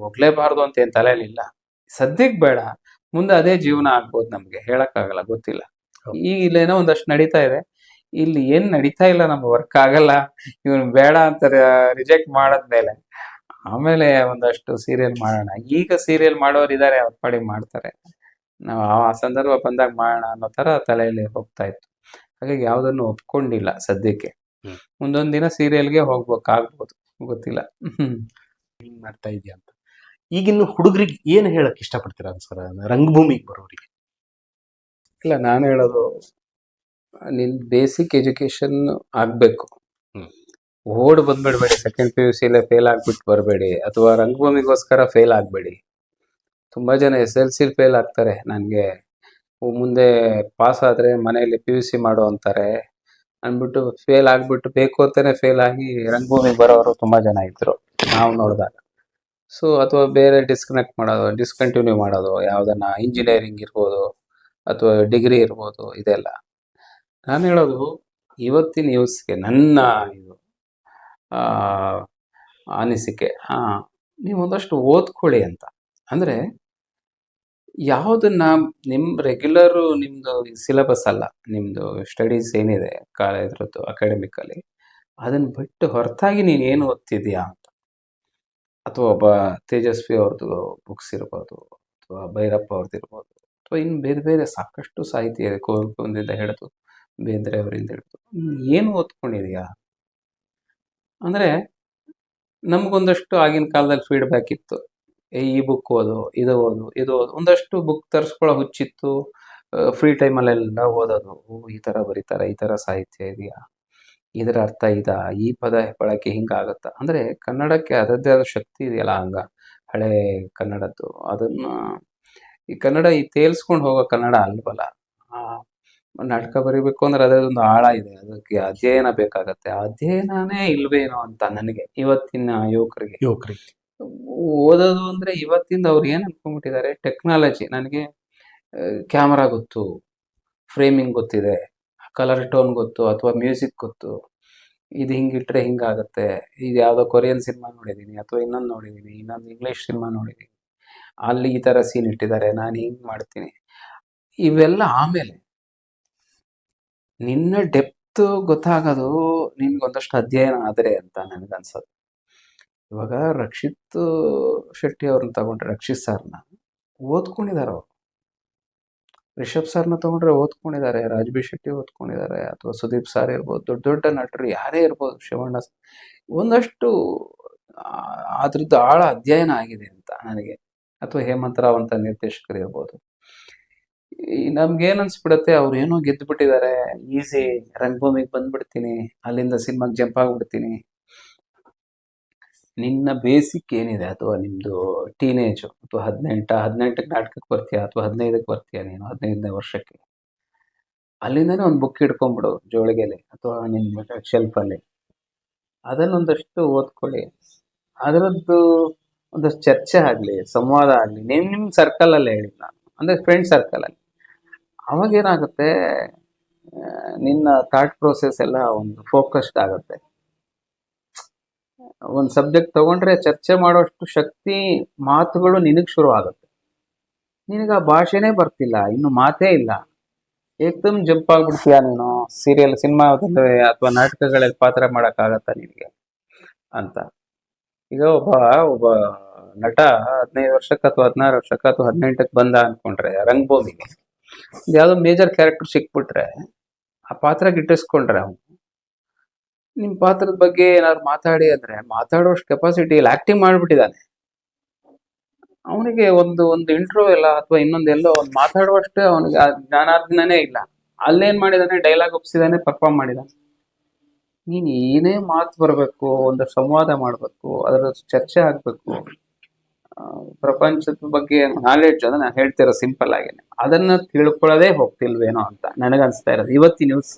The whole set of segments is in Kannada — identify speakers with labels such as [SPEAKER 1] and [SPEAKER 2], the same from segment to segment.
[SPEAKER 1] ಹೋಗ್ಲೇಬಾರ್ದು ಅಂತ ಏನ್ ತಲೆಯಲ್ಲಿ ಇಲ್ಲ. ಸದ್ಯಕ್ಕೆ ಬೇಡ. ಮುಂದೆ ಅದೇ ಜೀವನ ಆಗ್ಬೋದು ನಮ್ಗೆ. ಹೇಳಕ್ಕಾಗಲ್ಲ ಗೊತ್ತಿಲ್ಲ. ಈಗ ಇಲ್ಲೇನೋ ಒಂದಷ್ಟು ನಡೀತಾ ಇದೆ. ಇಲ್ಲಿ ಏನ್ ನಡೀತಾ ಇಲ್ಲ ನಮ್ಗೆ ವರ್ಕ್ ಆಗಲ್ಲ. ಇವನ್ ಬೇಡ ಅಂತ ರಿಜೆಕ್ಟ್ ಮಾಡಾದ್ಮೇಲೆ. ಆಮೇಲೆ ಒಂದಷ್ಟು ಸೀರಿಯಲ್ ಮಾಡೋಣ. ಈಗ ಸೀರಿಯಲ್ ಮಾಡೋರು ಇದಾರೆ ಅವ್ರ ಪಾಡಿಗೆ ಮಾಡ್ತಾರೆ. ನಾವು ಆ ಸಂದರ್ಭ ಬಂದಾಗ ಮಾಡೋಣ ಅನ್ನೋ ತರ ತಲೆಯಲ್ಲಿ ಹೋಗ್ತಾ ಇತ್ತು. ಹಾಗಾಗಿ ಯಾವುದನ್ನು ಒಪ್ಕೊಂಡಿಲ್ಲ ಸದ್ಯಕ್ಕೆ. ಮುಂದೊಂದು ದಿನ ಸೀರಿಯಲ್ಗೆ ಹೋಗ್ಬೇಕಾಗ್ಬೋದು ಗೊತ್ತಿಲ್ಲ.
[SPEAKER 2] ಮಾಡ್ತಾ ಇದೆಯಾ ಅಂತ. ಈಗಿನ ಹುಡುಗರಿಗೆ ಏನು ಹೇಳಕ್ ಇಷ್ಟಪಡ್ತೀರಾ ಸರ್? ರಂಗಭೂಮಿಗೆ ಬರೋರಿಗೆ.
[SPEAKER 1] ಇಲ್ಲ ನಾನು ಹೇಳೋದು ನಿನ್ ಬೇಸಿಕ್ ಎಜುಕೇಶನ್ ಆಗ್ಬೇಕು. ಓಡ್ ಬಂದ್ಬಿಡ್ಬೇಡಿ second P U C fail ಆಗ್ಬಿಟ್ಟು ಬರಬೇಡಿ ಅಥವಾ ರಂಗಭೂಮಿಗೋಸ್ಕರ ಫೇಲ್ ಆಗ್ಬೇಡಿ. ತುಂಬಾ ಜನ ಎಸ್ ಎಲ್ ಸಿ ಫೇಲ್ ಆಗ್ತಾರೆ ನನಗೆ. ಮುಂದೆ ಪಾಸ್ ಆದ್ರೆ ಮನೆಯಲ್ಲಿ ಪಿ ಯು ಸಿ ಮಾಡು ಅಂತಾರೆ. ಅಂದ್ಬಿಟ್ಟು ಫೇಲ್ ಆಗ್ಬಿಟ್ಟು ಬೇಕು ಅಂತಾನೆ ಫೇಲ್ ಆಗಿ ರಂಗಭೂಮಿಗೆ ಬರೋರು ತುಂಬಾ ಜನ ಇದ್ರು ನಾವು ನೋಡಿದಾಗ. ಸೊ ಅಥವಾ ಬೇರೆ ಡಿಸ್ಕನೆಕ್ಟ್ ಮಾಡೋದು ಡಿಸ್ಕಂಟಿನ್ಯೂ ಮಾಡೋದು, ಯಾವುದನ್ನ ಇಂಜಿನಿಯರಿಂಗ್ ಇರ್ಬೋದು ಅಥವಾ ಡಿಗ್ರಿ ಇರ್ಬೋದು ಇದೆಲ್ಲ. ನಾನು ಹೇಳೋದು ಇವತ್ತಿನ ನ್ಯೂಸ್ಗೆ ನನ್ನ ಇದು ಅನಿಸಿಕೆ, ಹಾಂ, ನೀವು ಒಂದಷ್ಟು ಓದ್ಕೊಳ್ಳಿ ಅಂತ. ಅಂದರೆ ಯಾವುದನ್ನ ನಿಮ್ಮ ರೆಗ್ಯುಲರು ನಿಮ್ಮದು ಸಿಲೆಬಸ್ ಅಲ್ಲ ನಿಮ್ಮದು ಸ್ಟಡೀಸ್ ಏನಿದೆ ಕಾಲೇಜ್ರದ್ದು ಅಕಾಡೆಮಿಕಲ್ಲಿ ಅದನ್ನು ಬಿಟ್ಟು ಹೊರತಾಗಿ ನೀನು ಏನು ಓದ್ತಿದ್ಯಾ? ಅಥವಾ ಒಬ್ಬ ತೇಜಸ್ವಿ ಅವ್ರದ್ದು ಬುಕ್ಸ್ ಇರ್ಬೋದು, ಅಥವಾ ಭೈರಪ್ಪ ಅವ್ರದ್ದು ಇರ್ಬೋದು, ಅಥವಾ ಇನ್ನು ಬೇರೆ ಬೇರೆ ಸಾಕಷ್ಟು ಸಾಹಿತ್ಯ ಇದೆ. ಕುವೆಂಪುವಿಂದ ಹಿಡಿದು ಬೇಂದ್ರೆ ಅವರಿಂದ ಹಿಡಿದು. ಏನು ಓದ್ಕೊಂಡಿದೆಯಾ ಅಂದ್ರೆ ನಮಗೊಂದಷ್ಟು ಆಗಿನ ಕಾಲದಲ್ಲಿ ಫೀಡ್ಬ್ಯಾಕ್ ಇತ್ತು. ಈ ಬುಕ್ ಓದು, ಇದು ಓದು ಇದು ಓದು. ಒಂದಷ್ಟು ಬುಕ್ ತರಿಸ್ಕೊಳ್ಳೋ ಹುಚ್ಚಿತ್ತು. ಫ್ರೀ ಟೈಮಲ್ಲೆಲ್ಲ ಓದೋದು. ಈ ಥರ ಬರೀತಾರೆ, ಈ ಥರ ಸಾಹಿತ್ಯ ಇದೆಯಾ? ಇದರ ಅರ್ಥ ಇದಾ? ಈ ಪದ ಬಳಕೆ ಹಿಂಗಾಗತ್ತಾ? ಅಂದ್ರೆ ಕನ್ನಡಕ್ಕೆ ಅದರದ್ದೇ ಆದ ಶಕ್ತಿ ಇದೆಯಲ್ಲ ಹಂಗ ಹಳೆ ಕನ್ನಡದ್ದು. ಅದನ್ನ ಈ ಕನ್ನಡ ಈ ತೇಲ್ಸ್ಕೊಂಡು ಹೋಗೋ ಕನ್ನಡ ಅಲ್ವಲ್ಲ? ಆ, ನಾಟಕ ಬರಿಬೇಕು ಅಂದ್ರೆ ಅದರದೊಂದು ಆಳ ಇದೆ. ಅದಕ್ಕೆ ಅಧ್ಯಯನ ಬೇಕಾಗತ್ತೆ. ಅಧ್ಯಯನನೇ ಇಲ್ವೇನೋ ಅಂತ ನನಗೆ ಇವತ್ತಿನ ಯುವಕರಿಗೆ.
[SPEAKER 2] ಯುವಕರಿಗೆ.
[SPEAKER 1] ಓದೋದು ಅಂದ್ರೆ ಇವತ್ತಿಂದ ಅವ್ರು ಏನ್ ಅನ್ಕೊಂಡ್ಬಿಟ್ಟಿದ್ದಾರೆ? ಟೆಕ್ನಾಲಜಿ. ನನಗೆ ಕ್ಯಾಮರಾ ಗೊತ್ತು ಫ್ರೇಮಿಂಗ್ ಗೊತ್ತಿದೆ. ಕಲರ್ ಟೋನ್ ಗೊತ್ತು ಅಥವಾ ಮ್ಯೂಸಿಕ್ ಗೊತ್ತು. ಇದು ಹಿಂಗಿಟ್ರೆ ಹಿಂಗಾಗುತ್ತೆ. ಇದು ಯಾವುದೋ ಕೊರಿಯನ್ ಸಿನಿಮಾ ನೋಡಿದ್ದೀನಿ ಅಥವಾ ಇನ್ನೊಂದು ನೋಡಿದ್ದೀನಿ ಇನ್ನೊಂದು ಇಂಗ್ಲಿಷ್ ಸಿನಿಮಾ ನೋಡಿದ್ದೀನಿ ಅಲ್ಲಿ ಈ ಥರ ಸೀನ್ ಇಟ್ಟಿದ್ದಾರೆ, ನಾನು ಹಿಂಗ್ ಮಾಡ್ತೀನಿ. ಇವೆಲ್ಲ ಆಮೇಲೆ ನಿನ್ನ ಡೆಪ್ತ್ ಗೊತ್ತಾಗೋದು ನಿನ್ಗೊಂದಷ್ಟು ಅಧ್ಯಯನ ಆದರೆ ಅಂತ ನನಗನ್ಸೋದು ಇವಾಗ ರಕ್ಷಿತ್ ಶೆಟ್ಟಿ ಅವ್ರನ್ನ ತಗೊಂಡ್ರೆ, ರಕ್ಷಿತ್ ಸರ್ನ ಓದ್ಕೊಂಡಿದ್ದಾರೆ ಅವರು. ರಿಷಬ್ ಸರ್ನ ತಗೊಂಡ್ರೆ ಓದ್ಕೊಂಡಿದ್ದಾರೆ ರಾಜ್ಬಿ ಶೆಟ್ಟಿ ಓದ್ಕೊಂಡಿದ್ದಾರೆ ಅಥವಾ ಸುದೀಪ್ ಸರ್ ಇರ್ಬೋದು, ದೊಡ್ಡ ದೊಡ್ಡ ನಟರು ಯಾರೇ ಇರ್ಬೋದು, ಶಿವಣ್ಣ ಒಂದಷ್ಟು ಅದ್ರದ್ದು ಆಳ ಅಧ್ಯಯನ ಆಗಿದೆ ಅಂತ ನನಗೆ. ಅಥವಾ ಹೇಮಂತ್ ರಾವ್ ಅಂತ ನಿರ್ದೇಶಕರು ಇರ್ಬೋದು. ನಮ್ಗೆ ನಮ್ಗೇನ್ ಅನ್ಸ್ಬಿಡತ್ತೆ, ಅವ್ರು ಏನೋ ಗೆದ್ದು ಬಿಟ್ಟಿದ್ದಾರೆ ಈಸಿ, ರಂಗಭೂಮಿಗೆ ಬಂದ್ಬಿಡ್ತೀನಿ, ಅಲ್ಲಿಂದ ಸಿನಿಮಾಗೆ ಜಂಪ್ ಆಗ್ಬಿಡ್ತೀನಿ ನಿನ್ನ ಬೇಸಿಕ್ ಏನಿದೆ? ಅಥವಾ ನಿಮ್ದು ಟೀನೇಜ್? ಅಥವಾ ಹದಿನೆಂಟ, ಹದಿನೆಂಟಕ್ಕೆ ನಾಟಕಕ್ಕೆ ಬರ್ತೀಯ? ಅಥವಾ ಹದಿನೈದಕ್ಕೆ ಬರ್ತೀಯ ನೀನು? ಹದಿನೈದನೇ ವರ್ಷಕ್ಕೆ. ಅಲ್ಲಿಂದನೇ ಒಂದು ಬುಕ್ ಹಿಡ್ಕೊಂಡ್ಬಿಡು ಜೋಳಿಗೆಲಿ ಅಥವಾ ನಿಮ್ಮ ಶೆಲ್ಫಲ್ಲಿ ಅದನ್ನೊಂದಷ್ಟು ಓದ್ಕೊಳ್ಳಿ. ಅದರದ್ದು ಒಂದಷ್ಟು ಚರ್ಚೆ ಆಗಲಿ, ಸಂವಾದ ಆಗಲಿ ನಿಮ್ಮ ನಿಮ್ಮ ಸರ್ಕಲಲ್ಲೇ ಹೇಳಿ ನಾನು. ಅಂದರೆ ಫ್ರೆಂಡ್ ಸರ್ಕಲಲ್ಲಿ ಅವಾಗ ಏನಾಗುತ್ತೆ ನಿನ್ನ ಥಾಟ್ ಪ್ರೋಸೆಸ್ ಎಲ್ಲ ಒಂದು ಫೋಕಸ್ಡ್ ಆಗುತ್ತೆ. ಒಂದು ಸಬ್ಜೆಕ್ಟ್ ತಗೊಂಡ್ರೆ ಚರ್ಚೆ ಮಾಡೋಷ್ಟು ಶಕ್ತಿ ಮಾತುಗಳು ನಿನಗೆ ಶುರು ಆಗುತ್ತೆ. ನಿನಗೆ ಆ ಭಾಷೆನೇ ಬರ್ತಿಲ್ಲ, ಇನ್ನು ಮಾತೇ ಇಲ್ಲ. ಏಕ್ದಮ್ ಜಂಪ್ ಆಗ್ಬಿಡ್ತೀಯ ನೀನು? ಸೀರಿಯಲ್ ಸಿನಿಮಾ ಅಥವಾ ನಾಟಕಗಳಲ್ಲಿ ಪಾತ್ರ ಮಾಡೋಕ್ಕಾಗತ್ತಾ ನಿನಗೆ? ಅಂತ. ಈಗ ಒಬ್ಬ ಒಬ್ಬ ನಟ ಹದಿನೈದು ವರ್ಷಕ್ಕೆ ಅಥವಾ ಹದಿನಾರು ವರ್ಷಕ್ಕೆ ಅಥವಾ ಹದಿನೆಂಟಕ್ಕೆ ಬಂದ ಅನ್ಕೊಂಡ್ರೆ, ರಂಗಭೂಮಿಗೆ. ಯಾವುದೋ ಮೇಜರ್ ಕ್ಯಾರೆಕ್ಟರ್ ಸಿಕ್ಬಿಟ್ರೆ, ಆ ಪಾತ್ರ ಗಿಟ್ಟಿಸ್ಕೊಂಡ್ರೆ ಅವನು. ನಿಮ್ ಪಾತ್ರದ ಬಗ್ಗೆ ಏನಾದ್ರು ಮಾತಾಡಿ ಅಂದ್ರೆ ಮಾತಾಡೋಷ್ಟು ಕೆಪಾಸಿಟಿ ಇಲ್ಲ. ಆಕ್ಟಿಂಗ್ ಮಾಡ್ಬಿಟ್ಟಿದ್ದಾನೆ. ಅವನಿಗೆ ಒಂದು ಒಂದು ಇಂಟ್ರೋ ಇಲ್ಲ ಅಥವಾ ಇನ್ನೊಂದೆಲ್ಲೋ ಒಂದು ಮಾತಾಡುವಷ್ಟು ಅವನಿಗೆ ಜ್ಞಾನಾರ್ಜನೆ ಇಲ್ಲ. ಅಲ್ಲೇನ್ ಮಾಡಿದಾನೆ? ಡೈಲಾಗ್ ಒಪ್ಸಿದಾನೆ ಪರ್ಫಾರ್ಮ್ ಮಾಡಿದಾನೆ. ನೀನ್ ಏನೇ ಮಾತು ಬರಬೇಕು, ಒಂದು ಸಂವಾದ ಮಾಡಬೇಕು ಅದರ ಚರ್ಚೆ ಆಗ್ಬೇಕು ಪ್ರಪಂಚದ ಬಗ್ಗೆ ನಾಲೆಡ್ಜ್ ಅದನ್ನ ನಾನು ಹೇಳ್ತಿರೋ ಸಿಂಪಲ್ ಆಗಿ ಅದನ್ನ ತಿಳ್ಕೊಳ್ಳೋದೇ ಹೋಗ್ತಿಲ್ವೇನೋ ಅಂತ ನನಗನ್ಸ್ತಾ ಇರೋದು. ಇವತ್ತಿನ ನ್ಯೂಸ್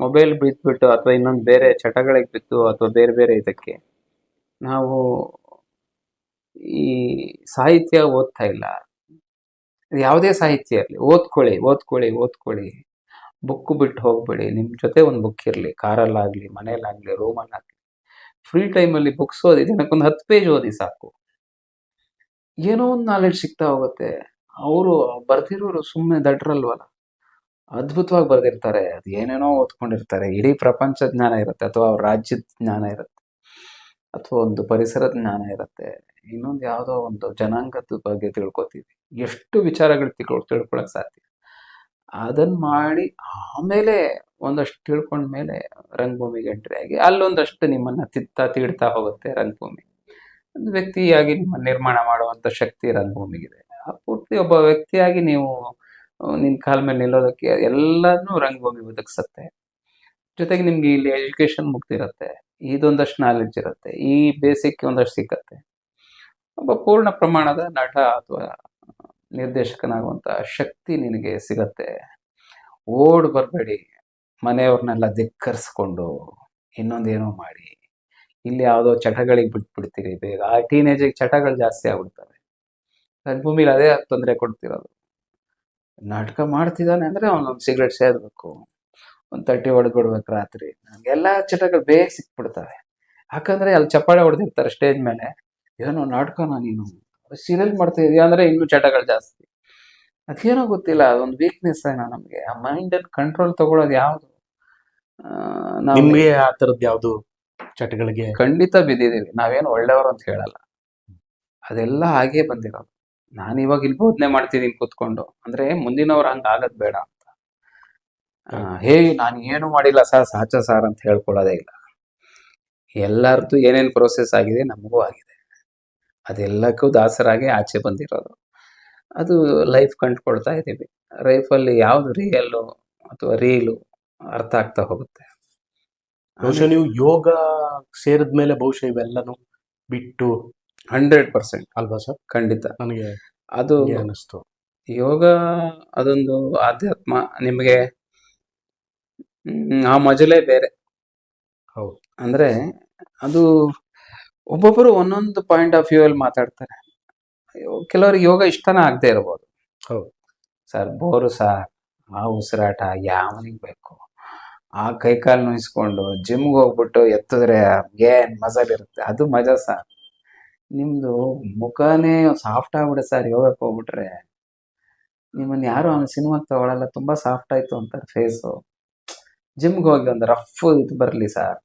[SPEAKER 1] ಮೊಬೈಲ್ ಬಿಟ್ಬಿಟ್ಟು ಅಥವಾ ಇನ್ನೊಂದು ಬೇರೆ ಚಟಗಳಿಗೆ ಬಿತ್ತು ಅಥವಾ ಬೇರೆ ಬೇರೆ ಇದಕ್ಕೆ ನಾವು ಈ ಸಾಹಿತ್ಯ ಓದ್ತಾ ಇಲ್ಲ. ಯಾವುದೇ ಸಾಹಿತ್ಯ ಇರಲಿ, ಓದ್ಕೊಳ್ಳಿ ಓದ್ಕೊಳ್ಳಿ ಓದ್ಕೊಳ್ಳಿ. ಬುಕ್ ಬಿಟ್ಟು ಹೋಗ್ಬೇಡಿ. ನಿಮ್ಮ ಜೊತೆ ಒಂದು ಬುಕ್ ಇರಲಿ, ಕಾರಲ್ಲಾಗಲಿ, ಮನೇಲಾಗಲಿ, ರೂಮಲ್ಲಾಗಲಿ. ಫ್ರೀ ಟೈಮಲ್ಲಿ ಬುಕ್ಸ್ ಓದಿ, ದಿನಕ್ಕೊಂದು ಹತ್ತು ಪೇಜ್ ಓದಿ ಸಾಕು. ಏನೋ ಒಂದು ನಾಲೆಡ್ಜ್ ಸಿಗ್ತಾ ಹೋಗುತ್ತೆ. ಅವರು ಬರ್ತಿರೋರು ಸುಮ್ಮನೆ ದಡ್ರಲ್ವಲ್ಲ. ಅದ್ಭುತವಾಗಿ ಬರೆದಿರ್ತಾರೆ. ಅದು ಏನೇನೋ ಓದ್ಕೊಂಡಿರ್ತಾರೆ. ಇಡೀ ಪ್ರಪಂಚ ಜ್ಞಾನ ಇರುತ್ತೆ ಅಥವಾ ಅವ್ರ ರಾಜ್ಯದ ಜ್ಞಾನ ಇರುತ್ತೆ ಅಥವಾ ಒಂದು ಪರಿಸರದ ಜ್ಞಾನ ಇರುತ್ತೆ. ಇನ್ನೊಂದು ಯಾವುದೋ ಒಂದು ಜನಾಂಗದ ಬಗ್ಗೆ ತಿಳ್ಕೊತೀವಿ. ಎಷ್ಟು ವಿಚಾರಗಳು ತಿಳ್ಕೊ, ತಿಳ್ಕೊಳಕ್ ಸಾಧ್ಯ? ಅದನ್ನ ಮಾಡಿ ಆಮೇಲೆ ಒಂದಷ್ಟು ತಿಳ್ಕೊಂಡ್ಮೇಲೆ ರಂಗಭೂಮಿಗೆ ಎಂಟ್ರಿ ಆಗಿ ಅಲ್ಲೊಂದಷ್ಟು ನಿಮ್ಮನ್ನ ತಿತ್ತ, ತೀಡ್ತಾ ಹೋಗುತ್ತೆ ರಂಗಭೂಮಿ. ಒಂದು ವ್ಯಕ್ತಿಯಾಗಿ ನಿಮ್ಮ ನಿರ್ಮಾಣ ಮಾಡುವಂತ ಶಕ್ತಿ ರಂಗಭೂಮಿಗಿದೆ. ಆ ಪೂರ್ತಿ ಒಬ್ಬ ವ್ಯಕ್ತಿಯಾಗಿ ನೀವು ಕಾಲ್ ಕಾಲ ಮೇಲೆ ನಿಲ್ಲೋದಕ್ಕೆ ಎಲ್ಲಾನು ರಂಗಭೂಮಿ ಒದಗಿಸುತ್ತೆ ಜೊತೆಗೆ ನಿಮ್ಗೆ ಇಲ್ಲಿ ಎಜುಕೇಶನ್ ಮುಗ್ದಿರುತ್ತೆ. ಇದೊಂದಷ್ಟು ನಾಲೆಡ್ಜ್ ಇರುತ್ತೆ. ಈ ಬೇಸಿಕ್ ಒಂದಷ್ಟು ಸಿಕ್ಕತ್ತೆ ಒಬ್ಬ ಪೂರ್ಣ ಪ್ರಮಾಣದ ನಟ ಅಥವಾ ನಿರ್ದೇಶಕನಾಗುವಂತ ಶಕ್ತಿ ನಿನಗೆ ಸಿಗತ್ತೆ. ಓಡ್ ಬರಬೇಡಿ. ಮನೆಯವ್ರನ್ನೆಲ್ಲ ಧಿಕ್ಕರಿಸ್ಕೊಂಡು ಇನ್ನೊಂದೇನೋ ಮಾಡಿ. ಇಲ್ಲಿ ಯಾವುದೋ ಚಟಗಳಿಗೆ ಬಿಟ್ಬಿಡ್ತೀರಿ. ಬೇಗ ಆ ಟೀನೇಜಿಗೆ ಚಟಗಳು ಜಾಸ್ತಿ ಆಗ್ಬಿಡ್ತವೆ. ರಂಗಭೂಮಿಲಿ ಅದೇ ತೊಂದರೆ ಕೊಡ್ತಿರೋದು. ನಾಟಕ ಮಾಡ್ತಿದ್ದಾನೆ ಅಂದ್ರೆ ಅವನೊಂದು ಸಿಗರೇಟ್ ಸೇದಬೇಕು. ಒಂದು ತಟ್ಟಿ ಹೊಡೆದ್ಬಿಡ್ಬೇಕು ರಾತ್ರಿ. ಎಲ್ಲ ಚಟಗಳು ಬೇಗ ಸಿಕ್ಬಿಡ್ತವೆ. ಯಾಕಂದ್ರೆ ಅಲ್ಲಿ ಚಪ್ಪಾಳೆ ಹೊಡೆದಿರ್ತಾರೆ ಸ್ಟೇಜ್ ಮೇಲೆ. ಏನೋ ನಾಟಕನ ನೀನು ಸೀರಿಯಲ್ ಮಾಡ್ತಾ ಇದೀಯ ಅಂದ್ರೆ ಇನ್ನು ಚಟಗಳು ಜಾಸ್ತಿ. ಅದೇನೋ ಗೊತ್ತಿಲ್ಲ ಅದೊಂದು ವೀಕ್ನೆಸ್ ಏನೋ ನಮಗೆ. ಆ ಮೈಂಡ್ ಕಂಟ್ರೋಲ್ ತಗೊಳ್ಳೋದು ಯಾವುದು? ನಮಗೆ
[SPEAKER 2] ನಿಮ್ಗೆ ಆ ತರದ್ ಯಾವ್ದು ಚಟಗಳಿಗೆ?
[SPEAKER 1] ಖಂಡಿತ ಬಿದ್ದಿದೀವಿ ನಾವೇನು ಒಳ್ಳೆಯವರು ಅಂತ ಹೇಳಲ್ಲ. ಅದೆಲ್ಲ ಹಾಗೆ ಬಂದಿರೋದು. ನಾನು ಇವಾಗ ಇಲ್ಲಿ ಬೋಧನೆ ಮಾಡ್ತಿದ್ದೀನಿ ಕೂತ್ಕೊಂಡು. ಅಂದ್ರೆ ಮುಂದಿನವ್ರು ಹಂಗ ಆಗದ್ ಬೇಡ ಅಂತ. ಹೇ ನಾನು ಏನು ಮಾಡಿಲ್ಲ ಸರ್ ಸಾಚ ಸಾರ್ ಅಂತ ಹೇಳ್ಕೊಳ್ಳೋದೇ ಇಲ್ಲ. ಎಲ್ಲರದ್ದು ಏನೇನು ಪ್ರೋಸೆಸ್ ಆಗಿದೆ ನಮಗೂ ಆಗಿದೆ. ಅದೆಲ್ಲಕ್ಕೂ ದಾಸರಾಗಿ ಆಚೆ ಬಂದಿರೋದು. ಅದು ಲೈಫ್ ಕಂಡುಕೊಳ್ತಾ ಇದ್ದೀವಿ. ಲೈಫಲ್ಲಿ ಯಾವ್ದು ರಿಯಲ್ಲು ಅಥವಾ ರೀಲು ಅರ್ಥ ಆಗ್ತಾ ಹೋಗುತ್ತೆ.
[SPEAKER 2] ಬಹುಶಃ ನೀವು ಯೋಗ ಸೇರಿದ್ಮೇಲೆ ಬಹುಶಃ ಇವೆಲ್ಲನೂ ಬಿಟ್ಟು
[SPEAKER 1] ಹಂಡ್ರೆಡ್ ಪರ್ಸೆಂಟ್.
[SPEAKER 2] ಅಲ್ವಾ ಸರ್?
[SPEAKER 1] ಖಂಡಿತ.
[SPEAKER 2] ನನಗೆ
[SPEAKER 1] ಅದು
[SPEAKER 2] ಅನಿಸ್ತು
[SPEAKER 1] ಯೋಗ ಅದೊಂದು ಆಧ್ಯಾತ್ಮ ನಿಮಗೆ ಆ ಮಜಲೇ ಬೇರೆ.
[SPEAKER 2] ಹೌದು.
[SPEAKER 1] ಅಂದ್ರೆ ಅದು ಒಬ್ಬೊಬ್ಬರು ಒಂದೊಂದು ಪಾಯಿಂಟ್ ಆಫ್ ವ್ಯೂ ಅಲ್ಲಿ ಮಾತಾಡ್ತಾರೆ. ಕೆಲವರಿಗೆ ಯೋಗ ಇಷ್ಟನೇ ಆಗದೆ ಇರಬಹುದು
[SPEAKER 2] ಹೌದು.
[SPEAKER 1] ಸರ್ ಬೋರು ಸರ್ ಆ ಉಸಿರಾಟ ಯಾವನಿಗೆ ಬೇಕು? ಆ ಕೈಕಾಲು ನೋಯಿಸ್ಕೊಂಡು ಜಿಮ್ಗೆ ಹೋಗ್ಬಿಟ್ಟು ಎತ್ತಿದ್ರೆ ಏನ್ ಮಜಲ್ ಇರುತ್ತೆ? ಅದು ಮಜಾ ಸರ್. ನಿಮ್ದು ಮುಖನೇ ಸಾಫ್ಟ್ ಆಗ್ಬಿಡೆ ಸರ್ ಯೋಗಕ್ಕೆ ಹೋಗ್ಬಿಟ್ರೆ. ನಿಮ್ಮನ್ನ ಯಾರು ಅವ್ನ ಸಿನಿಮಾಗೆ ತಗೊಳಲ್ಲ ತುಂಬಾ ಸಾಫ್ಟ್ ಆಯ್ತು ಅಂತಾರೆ ಫೇಸು ಜಿಮ್ಗೆ ಹೋಗಿ ಒಂದು ರಫ್ ಇದು ಬರಲಿ ಸರ್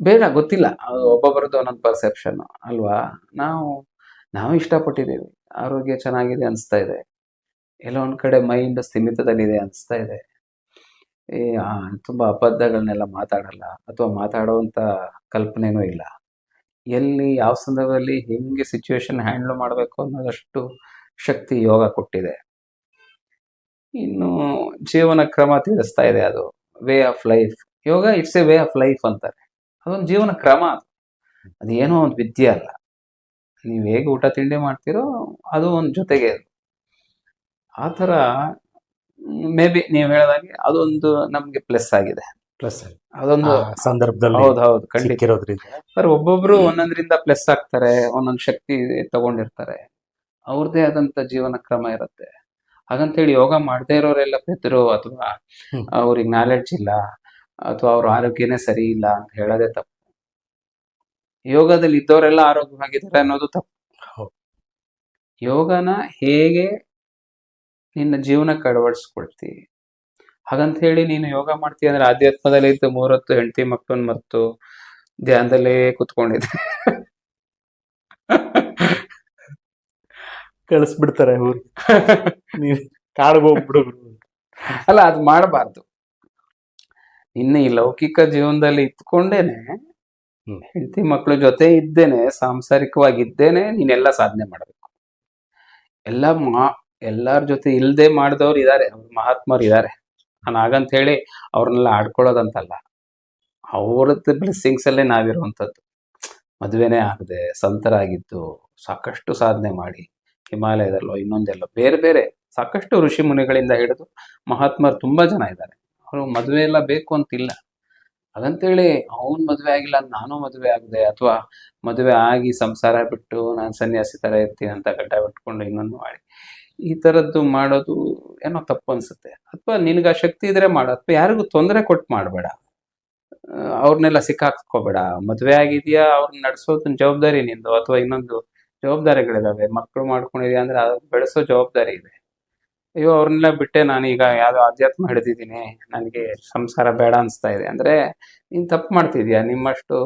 [SPEAKER 1] ಬೇಡ ಗೊತ್ತಿಲ್ಲ. ಅದು ಒಬ್ಬೊಬ್ಬರದ್ದು ಒಂದೊಂದು ಪರ್ಸೆಪ್ಷನ್ ಅಲ್ವಾ? ನಾವು ನಾವು ಇಷ್ಟಪಟ್ಟಿದ್ದೀವಿ. ಆರೋಗ್ಯ ಚೆನ್ನಾಗಿದೆ ಅನಿಸ್ತಾ ಇದೆ. ಎಲ್ಲೋ ಒಂದು ಕಡೆ ಮೈಂಡ್ ಸ್ಥಿಮಿತದಲ್ಲಿದೆ ಅನಿಸ್ತಾ ಇದೆ. ತುಂಬಾ ಅಬದ್ಧಗಳನ್ನೆಲ್ಲ ಮಾತಾಡಲ್ಲ. ಅಥವಾ ಮಾತಾಡುವಂತ ಕಲ್ಪನೆನೂ ಇಲ್ಲ. ಎಲ್ಲಿ, ಯಾವ ಸಂದರ್ಭದಲ್ಲಿ ಹೆಂಗೆ ಸಿಚುವೇಶನ್ ಹ್ಯಾಂಡಲ್ ಮಾಡಬೇಕು ಅನ್ನೋದಷ್ಟು ಶಕ್ತಿ ಯೋಗ ಕೊಟ್ಟಿದೆ. ಇನ್ನು ಜೀವನ ಕ್ರಮ ತಿಳಿಸ್ತಾ ಇದೆ ಅದು. Way of life yoga it's a way of life ಅಂತಾರೆ. ಅದೊಂದು ಜೀವನ ಕ್ರಮ ಅದು. ಅದೇನೋ ಒಂದು ವಿದ್ಯೆ ಅಲ್ಲ. ನೀವು ಹೇಗೆ ಊಟ ತಿಂಡಿ ಮಾಡ್ತೀರೋ ಅದು ಒಂದು ಜೊತೆಗೆ ಅದು. ಆ ಥರ ಮೇ ಬಿ ನೀವು ಹೇಳಿದಾಗೆ ಅದೊಂದು ನಮಗೆ ಪ್ಲಸ್ ಆಗಿದೆ.
[SPEAKER 2] ಪ್ಲಸ್
[SPEAKER 1] ಅದೊಂದು
[SPEAKER 2] ಸಂದರ್ಭದಲ್ಲಿ
[SPEAKER 1] ಹೌದು ಹೌದು ಖಂಡಿತ ಸರ್ ಒಬ್ಬೊಬ್ರು ಒಂದೊಂದ್ರಿಂದ ಪ್ಲಸ್ ಆಗ್ತಾರೆ ಒಂದೊಂದು ಶಕ್ತಿ ತಗೊಂಡಿರ್ತಾರೆ. ಅವ್ರದೇ ಆದಂತ ಜೀವನ ಕ್ರಮ ಇರುತ್ತೆ. ಹಾಗಂತೇಳಿ ಯೋಗ ಮಾಡದೇ ಇರೋರೆಲ್ಲ ಪೆದ್ರು ಅಥವಾ. ಅವ್ರಿಗೆ ನಾಲೆಡ್ಜ್ ಇಲ್ಲ ಅಥವಾ ಅವ್ರ ಆರೋಗ್ಯನೇ ಸರಿ ಇಲ್ಲ ಅಂತ ಹೇಳೋದೇ ತಪ್ಪು. ಯೋಗದಲ್ಲಿ ಇದ್ದವರೆಲ್ಲ ಆರೋಗ್ಯವಾಗಿದ್ದಾರೆ ಅನ್ನೋದು ತಪ್ಪು. ಯೋಗನ ಹೇಗೆ ನಿನ್ನ ಜೀವನಕ್ಕೆ ಅಳವಡಿಸ್ಕೊಳ್ತಿ? ಹಾಗಂತ ಹೇಳಿ ನೀನು ಯೋಗ ಮಾಡ್ತೀಯ ಅಂದ್ರೆ ಆಧ್ಯಾತ್ಮದಲ್ಲಿ ಇದ್ದು ಮೂರತ್ತು ಹೆಂಡತಿ ಮಕ್ಕಳನ್ ಮತ್ತು ಧ್ಯಾನದಲ್ಲೇ ಕುತ್ಕೊಂಡಿದ್ದೆ.
[SPEAKER 2] ಕಳಿಸ್ಬಿಡ್ತಾರೆ ಊರಿಗೆ ಕಾಡ್ಗೆ ಹೋಗ್ಬಿಡು
[SPEAKER 1] ಅಲ್ಲ ಅದು ಮಾಡಬಾರ್ದು. ಇನ್ನು ಈ ಲೌಕಿಕ ಜೀವನದಲ್ಲಿ ಇತ್ಕೊಂಡೇನೆ. ಹೆಂಡತಿ ಮಕ್ಕಳ ಜೊತೆ ಇದ್ದೇನೆ ಸಾಂಸಾರಿಕವಾಗಿ ಇದ್ದೇನೆ ನೀನೆಲ್ಲ ಸಾಧನೆ ಮಾಡಬೇಕು. ಎಲ್ಲ ಮಾ ಎಲ್ಲಾರ ಜೊತೆ ಇಲ್ದೆ ಮಾಡಿದವ್ರು ಇದಾರೆ ಅವ್ರು ಮಹಾತ್ಮರು ಇದಾರೆ. ನಾನು ಹಾಗಂತ ಹೇಳಿ ಅವ್ರನ್ನೆಲ್ಲ ಆಡ್ಕೊಳ್ಳೋದಂತಲ್ಲ. ಅವ್ರದ್ದು ಬ್ಲೆಸ್ಸಿಂಗ್ಸ್ ಅಲ್ಲೇ ನಾವಿರುವಂಥದ್ದು. ಮದುವೆನೇ ಆಗದೆ, ಸಂತರಾಗಿದ್ದು, ಸಾಕಷ್ಟು ಸಾಧನೆ ಮಾಡಿ, ಹಿಮಾಲಯದಲ್ಲೋ, ಇನ್ನೊಂದೆಲ್ಲೋ, ಬೇರೆ ಬೇರೆ ಸಾಕಷ್ಟು ಋಷಿ ಮುನಿಗಳಿಂದ ಹಿಡಿದು ಮಹಾತ್ಮರು ತುಂಬಾ ಜನ ಇದ್ದಾರೆ. ಅವರು ಮದುವೆ ಎಲ್ಲ ಬೇಕು ಅಂತಿಲ್ಲ. ಹಾಗಂತೇಳಿ ಅವನ್ ಮದುವೆ ಆಗಿಲ್ಲ ನಾನು ಮದುವೆ ಆಗದೆ ಅಥವಾ ಮದುವೆ ಆಗಿ ಸಂಸಾರ ಬಿಟ್ಟು ನಾನು ಸನ್ಯಾಸಿ ತರ ಇರ್ತೀನಿ ಅಂತ ಗಡ್ಡ ಬಿಟ್ಕೊಂಡು ಇನ್ನೊಂದು ಮಾಡಿ. ಈ ತರದ್ದು ಮಾಡೋದು ಏನೋ ತಪ್ಪು ಅನ್ಸುತ್ತೆ. ಅಥವಾ ನಿನಗೆ ಆ ಶಕ್ತಿ ಇದ್ರೆ ಮಾಡ. ಅಥವಾ ಯಾರಿಗೂ ತೊಂದರೆ ಕೊಟ್ಟು ಮಾಡಬೇಡ. ಅವ್ರನ್ನೆಲ್ಲ ಸಿಕ್ಕಾಕ್ಸ್ಕೋಬೇಡ ಮದುವೆ ಆಗಿದ್ಯಾ ಅವ್ರನ್ನ ನಡೆಸೋದನ್ನ ಜವಾಬ್ದಾರಿ ನಿಂದು. ಅಥವಾ ಇನ್ನೊಂದು ಜವಾಬ್ದಾರಿಗಳಿದಾವೆ. ಮಕ್ಕಳು ಮಾಡ್ಕೊಂಡಿದ್ಯಾ ಅಂದ್ರೆ ಅದು ಬೆಳೆಸೋ ಜವಾಬ್ದಾರಿ ಇದೆ. ಅಯ್ಯೋ ಅವ್ರನ್ನೆಲ್ಲ ಬಿಟ್ಟೆ ನಾನೀಗ ಯಾವುದೋ ಆಧ್ಯಾತ್ಮ ಹಿಡಿದಿದ್ದೀನಿ. ನನಗೆ ಸಂಸಾರ ಬೇಡ ಅನಿಸ್ತಾ ಇದೆ. ಅಂದ್ರೆ ನೀನ್ ತಪ್ಪು ಮಾಡ್ತಿದ್ಯಾ? ನಿಮ್ಮಷ್ಟು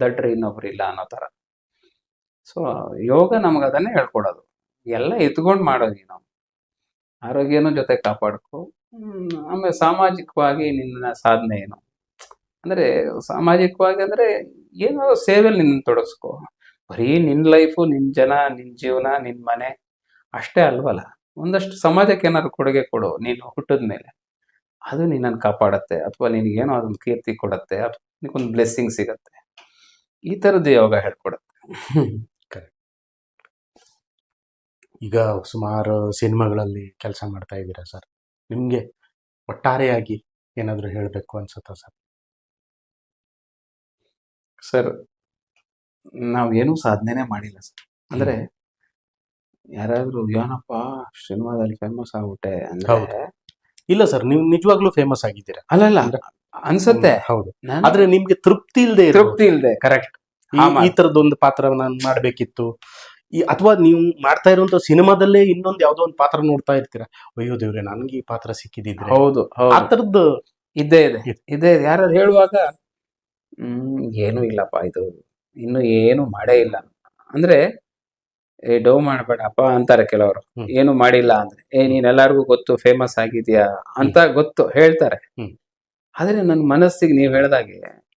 [SPEAKER 1] ದಡ್ರಿ ಇನ್ನೊಬ್ರು ಇಲ್ಲ ಅನ್ನೋ ಥರ. ಸೊ ಯೋಗ ನಮ್ಗೆ ಅದನ್ನೇ ಹೇಳ್ಕೊಡೋದು. ಎಲ್ಲ ಎತ್ಕೊಂಡು ಮಾಡೋದು ನೀನು ಆರೋಗ್ಯನೂ ಜೊತೆ ಕಾಪಾಡ್ಕೊ ಆಮೇಲೆ ಸಾಮಾಜಿಕವಾಗಿ ನಿನ್ನ ಸಾಧನೆ ಏನು? ಅಂದ್ರೆ ಸಾಮಾಜಿಕವಾಗಿ ಅಂದ್ರೆ ಏನೋ ಸೇವೆಯಲ್ಲಿ ನಿನ್ನ ತೊಡಗಿಸ್ಕೊ. ಬರೀ ನಿನ್ನ ಲೈಫು ನಿನ್ನ ಜನ ನಿನ್ನ ಜೀವನ ನಿನ್ನ ಮನೆ, ಅಷ್ಟೇ ಅಲ್ವಲ್ಲ? ಒಂದಷ್ಟು ಸಮಾಜಕ್ಕೆ ಏನಾದ್ರು ಕೊಡುಗೆ ಕೊಡು, ನೀನು ಹುಟ್ಟಿದ ಮೇಲೆ. ಅದು ನಿನ್ನನ್ನು ಕಾಪಾಡತ್ತೆ, ಅಥವಾ ನಿನಗೇನೋ ಅದೊಂದು ಕೀರ್ತಿ ಕೊಡತ್ತೆ ಅಥವಾ ನಿನಗೊಂದು ಬ್ಲೆಸ್ಸಿಂಗ್ ಸಿಗತ್ತೆ. ಈ ಥರದ್ದು ಯೋಗ ಹೇಳ್ಕೊಡತ್ತೆ.
[SPEAKER 2] ಈಗ ಸುಮಾರು ಸಿನಿಮಾಗಳಲ್ಲಿ ಕೆಲಸ ಮಾಡ್ತಾ ಇದ್ದೀರಾ ಸರ್? ನಿಮ್ಗೆ ಒಟ್ಟಾರೆಯಾಗಿ ಏನಾದರೂ ಹೇಳಬೇಕು ಅನ್ಸುತ್ತಾ ಸರ್?
[SPEAKER 1] ಸರ್ ನಾವೇನೂ ಸಾಧನೆನೇ ಮಾಡಿಲ್ಲ ಸರ್. ಅಂದ್ರೆ ಯಾರಾದ್ರೂ ಏನಪ್ಪ ಸಿನಿಮಾದಲ್ಲಿ ಫೇಮಸ್ ಆಗ್ಬಿಟ್ಟೆ ಅಂದ್ರೆ
[SPEAKER 2] ಇಲ್ಲ ಸರ್ ನೀವು ನಿಜವಾಗ್ಲೂ ಫೇಮಸ್ ಆಗಿದ್ದೀರಾ?
[SPEAKER 1] ಅಲ್ಲ ಅನ್ಸತ್ತೆ.
[SPEAKER 2] ಹೌದು. ಆದ್ರೆ ನಿಮ್ಗೆ ತೃಪ್ತಿ ಇಲ್ಲದೆ
[SPEAKER 1] ತೃಪ್ತಿ ಇಲ್ದೆ. ಕರೆಕ್ಟ್
[SPEAKER 2] ಈ ಈ ತರದೊಂದು ಪಾತ್ರ ನಾನು ಮಾಡ್ಬೇಕಿತ್ತು. ಈ ಅಥವಾ ನೀವು ಮಾಡ್ತಾ ಇರುವಂತ ಸಿನಿಮಾದಲ್ಲೇ ಇನ್ನೊಂದು ಯಾವ್ದೋ ಒಂದು ಪಾತ್ರ ನೋಡ್ತಾ ಇರ್ತೀರಾ? ಅಯ್ಯೋ ದೇವ್ರೆ ನನ್ಗೆ ಈ ಪಾತ್ರ ಸಿಕ್ಕಿದಿದ್ರೆ.
[SPEAKER 1] ಹೌದು
[SPEAKER 2] ಆ ತರದ್ದು
[SPEAKER 1] ಇದ್ದೇ ಇದೆ
[SPEAKER 2] ಇದೆ.
[SPEAKER 1] ಇದೇ. ಯಾರು ಹೇಳುವಾಗ ಹ್ಮ್ ಏನೂ ಇಲ್ಲಪ್ಪ ಇದು ಇನ್ನು ಏನು ಮಾಡೇ ಇಲ್ಲ. ಅಂದ್ರೆ ಏ ಡೋ ಮಾಡಬೇಡಪ್ಪ ಅಂತಾರೆ ಕೆಲವರು. ಏನು ಮಾಡಿಲ್ಲ ಅಂದ್ರೆ ಏ ನೀನ್ ಎಲ್ಲಾರ್ಗು ಗೊತ್ತು ಫೇಮಸ್ ಆಗಿದ್ಯಾ? ಅಂತ ಗೊತ್ತು ಹೇಳ್ತಾರೆ. ಆದ್ರೆ ನನ್ ಮನಸ್ಸಿಗೆ ನೀವ್ ಹೇಳ್ದಾಗೆ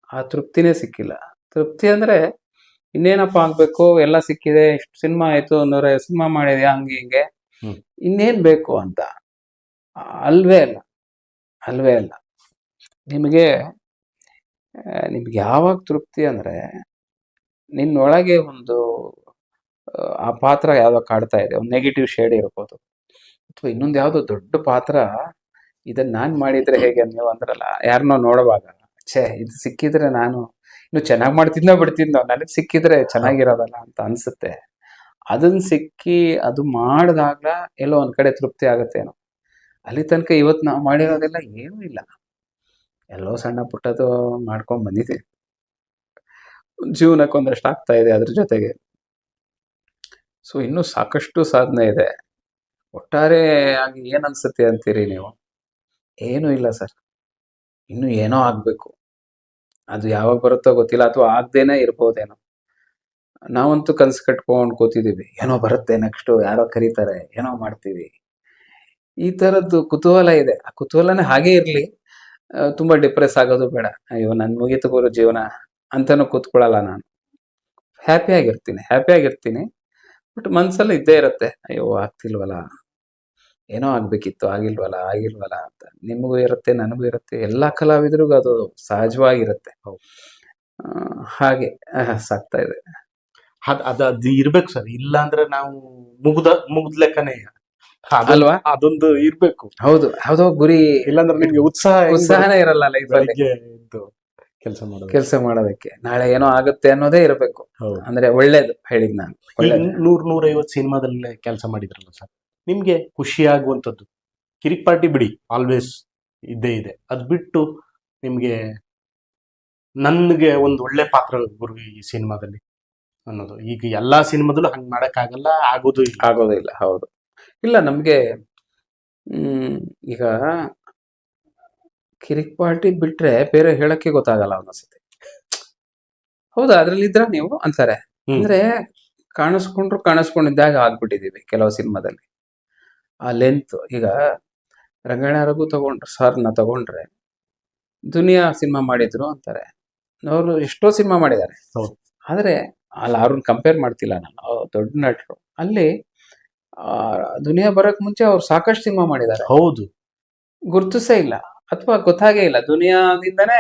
[SPEAKER 1] ಆ ತೃಪ್ತಿನೇ ಸಿಕ್ಕಿಲ್ಲ. ತೃಪ್ತಿ ಅಂದ್ರೆ ಇನ್ನೇನಪ್ಪ ಆಗ್ಬೇಕು? ಎಲ್ಲ ಸಿಕ್ಕಿದೆ. ಇಷ್ಟು ಸಿನಿಮಾ ಆಯ್ತು ನೂರ ಸಿನಿಮಾ ಮಾಡಿದ್ಯಾ? ಹಂಗೆ ಹಿಂಗೆ. ಇನ್ನೇನ್ ಬೇಕು ಅಂತ? ಅಲ್ವೇ ಅಲ್ಲ ಅಲ್ವೇ ಅಲ್ಲ ನಿಮಗೆ ನಿಮ್ಗೆ ಯಾವಾಗ ತೃಪ್ತಿ ಅಂದ್ರೆ ನಿನ್ನೊಳಗೆ ಒಂದು ಆ, ಆ ಪಾತ್ರ ಯಾವ್ದೋ ಕಾಡ್ತಾ ಇದೆ. ಒಂದು ನೆಗೆಟಿವ್ ಶೇಡ್ ಇರ್ಬೋದು. ಅಥವಾ ಇನ್ನೊಂದು ಯಾವುದೋ ದೊಡ್ಡ ಪಾತ್ರ ಇದನ್ನ ನಾನು ಮಾಡಿದ್ರೆ ಹೇಗೆ ನೀವು ಅಂದ್ರಲ್ಲ ಯಾರನ್ನೋ ನೋಡುವಾಗ. ಛೇ, ಇದು ಸಿಕ್ಕಿದ್ರೆ ನಾನು ಇನ್ನು ಚೆನ್ನಾಗಿ ಮಾಡ್ತಿದ್ನೋ ಬಿಡ್ತಿದ್ನೋ ನನಗೆ ಸಿಕ್ಕಿದ್ರೆ ಚೆನ್ನಾಗಿರೋದಲ್ಲ ಅಂತ ಅನ್ಸುತ್ತೆ. ಅದನ್ನ ಸಿಕ್ಕಿ ಅದು ಮಾಡಿದಾಗ ಎಲ್ಲೋ ಒಂದ್ ಕಡೆ ತೃಪ್ತಿ ಆಗುತ್ತೇನೋ ಅಲ್ಲಿ ತನಕ ಇವತ್ತು ನಾವು ಮಾಡಿರೋದೆಲ್ಲ ಏನೂ ಇಲ್ಲ. ಎಲ್ಲೋ ಸಣ್ಣ ಪುಟ್ಟದು ಮಾಡ್ಕೊಂಡ್ ಬಂದಿದ್ದೀವಿ ಜೀವನಕ್ಕೆ ಒಂದಷ್ಟು ಆಗ್ತಾ ಇದೆ ಅದ್ರ ಜೊತೆಗೆ. ಸೊ ಇನ್ನೂ ಸಾಕಷ್ಟು ಸಾಧನೆ ಇದೆ. ಒಟ್ಟಾರೆ ಆಗಿ ಏನ್ ಅನ್ಸುತ್ತೆ ಅಂತೀರಿ ನೀವು? ಏನೂ ಇಲ್ಲ ಸರ್. ಇನ್ನು ಏನೋ ಆಗ್ಬೇಕು. ಅದು ಯಾವಾಗ ಬರುತ್ತೋ ಗೊತ್ತಿಲ್ಲ ಅಥವಾ ಆಗ್ದೇನೆ ಇರ್ಬೋದೇನೋ. ನಾವಂತೂ ಕನ್ಸು ಕಟ್ಕೊಂಡು ಕೂತಿದ್ದೀವಿ. ಏನೋ ಬರುತ್ತೆ ನೆಕ್ಸ್ಟ್ ಯಾರೋ ಕರೀತಾರೆ, ಏನೋ ಮಾಡ್ತೀವಿ. ಈ ಥರದ್ದು ಕುತೂಹಲ ಇದೆ. ಆ ಕುತೂಹಲನೇ ಹಾಗೆ ಇರಲಿ. ತುಂಬ ಡಿಪ್ರೆಸ್ ಆಗೋದು ಬೇಡ. ಅಯ್ಯೋ ನನ್ನ ಮುಗೀತು ಬರೋ ಜೀವನ ಅಂತಲೂ ಕೂತ್ಕೊಳ್ಳಲ್ಲ ನಾನು. ಹ್ಯಾಪಿಯಾಗಿರ್ತೀನಿ ಆಗಿರ್ತೀನಿ ಹ್ಯಾಪಿ ಆಗಿರ್ತೀನಿ. ಬಟ್ ಮನಸ್ಸಲ್ಲಿ ಇದ್ದೇ ಇರುತ್ತೆ. ಅಯ್ಯೋ, ಆಗ್ತಿಲ್ವಲ್ಲ. ಏನೋ ಆಗ್ಬೇಕಿತ್ತು ಆಗಿಲ್ವಲ್ಲ ಆಗಿಲ್ವಲ್ಲ ಅಂತ. ನಿಮಗೂ ಇರುತ್ತೆ ನನಗೂ ಇರುತ್ತೆ ಎಲ್ಲಾ ಕಲಾವಿದರಿಗೂ ಅದು ಸಹಜವಾಗಿರುತ್ತೆ. ಹಾಗೆ ಸಾಕ್ತಾ ಇದೆ.
[SPEAKER 2] ಅದ್ ಅದ್ ಇರ್ಬೇಕು ಸರ್. ಇಲ್ಲ ಅಂದ್ರೆ ನಾವು ಮುಗ್ದ ಮುಗ್ದ ಲೆಕ್ಕನೇ.
[SPEAKER 1] ಅಲ್ವಾ?
[SPEAKER 2] ಅದೊಂದು ಇರ್ಬೇಕು.
[SPEAKER 1] ಹೌದು ಯಾವ್ದೋ ಗುರಿ
[SPEAKER 2] ಇಲ್ಲಾಂದ್ರೆ ನಿಮ್ಗೆ ಉತ್ಸಾಹ
[SPEAKER 1] ಉತ್ಸಾಹನೇ ಇರಲ್ಲ
[SPEAKER 2] ಲೈಫ್
[SPEAKER 1] ಲೈಫಲ್ಲಿ
[SPEAKER 2] ಕೆಲಸ ಮಾಡೋದು
[SPEAKER 1] ಕೆಲಸ ಮಾಡೋದಕ್ಕೆ. ನಾಳೆ ಏನೋ ಆಗುತ್ತೆ ಅನ್ನೋದೇ ಇರಬೇಕು. ಅಂದ್ರೆ ಒಳ್ಳೇದು ಹೇಳಿದ್ ನಾನು.
[SPEAKER 2] ನೂರ್ ನೂರೈವತ್ತು ಸಿನಿಮಾದಲ್ಲೇ ಕೆಲಸ ಮಾಡಿದ್ರಲ್ಲ ಸರ್? ನಿಮ್ಗೆ ಖುಷಿಯಾಗುವಂಥದ್ದು. ಕಿರಿಕ್ ಪಾರ್ಟಿ ಬಿಡಿ ಆಲ್ವೇಸ್ ಇದ್ದೇ ಇದೆ. ಅದ್ ಬಿಟ್ಟು ನಿಮ್ಗೆ ನನ್ಗೆ ಒಂದು ಒಳ್ಳೆ ಪಾತ್ರ ಗುರು ಈ ಸಿನಿಮಾದಲ್ಲಿ ಅನ್ನೋದು. ಈಗ ಎಲ್ಲಾ ಸಿನಿಮಾದಲ್ಲೂ ಹಂಗ್ ಮಾಡಕ್ಕಾಗಲ್ಲ ಆಗೋದು ಇಲ್ಲ.
[SPEAKER 1] ಆಗೋದಿಲ್ಲ ಹೌದು. ಇಲ್ಲ ನಮ್ಗೆ ಹ್ಮ್ ಈಗ ಕಿರಿಕ್ ಪಾರ್ಟಿ ಬಿಟ್ರೆ ಬೇರೆ ಹೇಳಕ್ಕೆ ಗೊತ್ತಾಗಲ್ಲ ಒಂದೊಂದ್ಸತಿ ಹೌದಾ? ಅದ್ರಲ್ಲಿ ಇದ್ರ ನೀವು ಅಂತಾರೆ. ಅಂದ್ರೆ ಕಾಣಿಸ್ಕೊಂಡ್ರು ಕಾಣಿಸ್ಕೊಂಡಿದ್ದಾಗ ಆಗ್ಬಿಟ್ಟಿದೀವಿ ಕೆಲವು ಸಿನಿಮಾದಲ್ಲಿ. ಆ ಲೆಂತ್ ಈಗ ರಂಗಣ್ಣ ರಘು ತಗೊಂಡ್ರೆ ಸರ್ನ ತಗೊಂಡ್ರೆ ದುನಿಯಾ ಸಿನಿಮಾ ಮಾಡಿದ್ರು ಅಂತಾರೆ. ಅವರು ಎಷ್ಟೋ ಸಿನಿಮಾ ಮಾಡಿದ್ದಾರೆ.
[SPEAKER 2] ಆದರೆ
[SPEAKER 1] ಆದ್ರೆ ಅಲ್ಲಿ ಅವ್ರನ್ನ ಕಂಪೇರ್ ಮಾಡ್ತಿಲ್ಲ ನಾನು. ದೊಡ್ಡ ನಟರು. ಅಲ್ಲಿ ಆ, ದುನಿಯಾ ಬರಕ್ ಮುಂಚೆ ಅವ್ರು ಸಾಕಷ್ಟು ಸಿನಿಮಾ ಮಾಡಿದ್ದಾರೆ.
[SPEAKER 2] ಹೌದು.
[SPEAKER 1] ಗುರ್ತಿಸೇ ಇಲ್ಲ. ಅಥವಾ ಗೊತ್ತಾಗೇ ಇಲ್ಲ. ದುನಿಯಾದಿಂದನೇ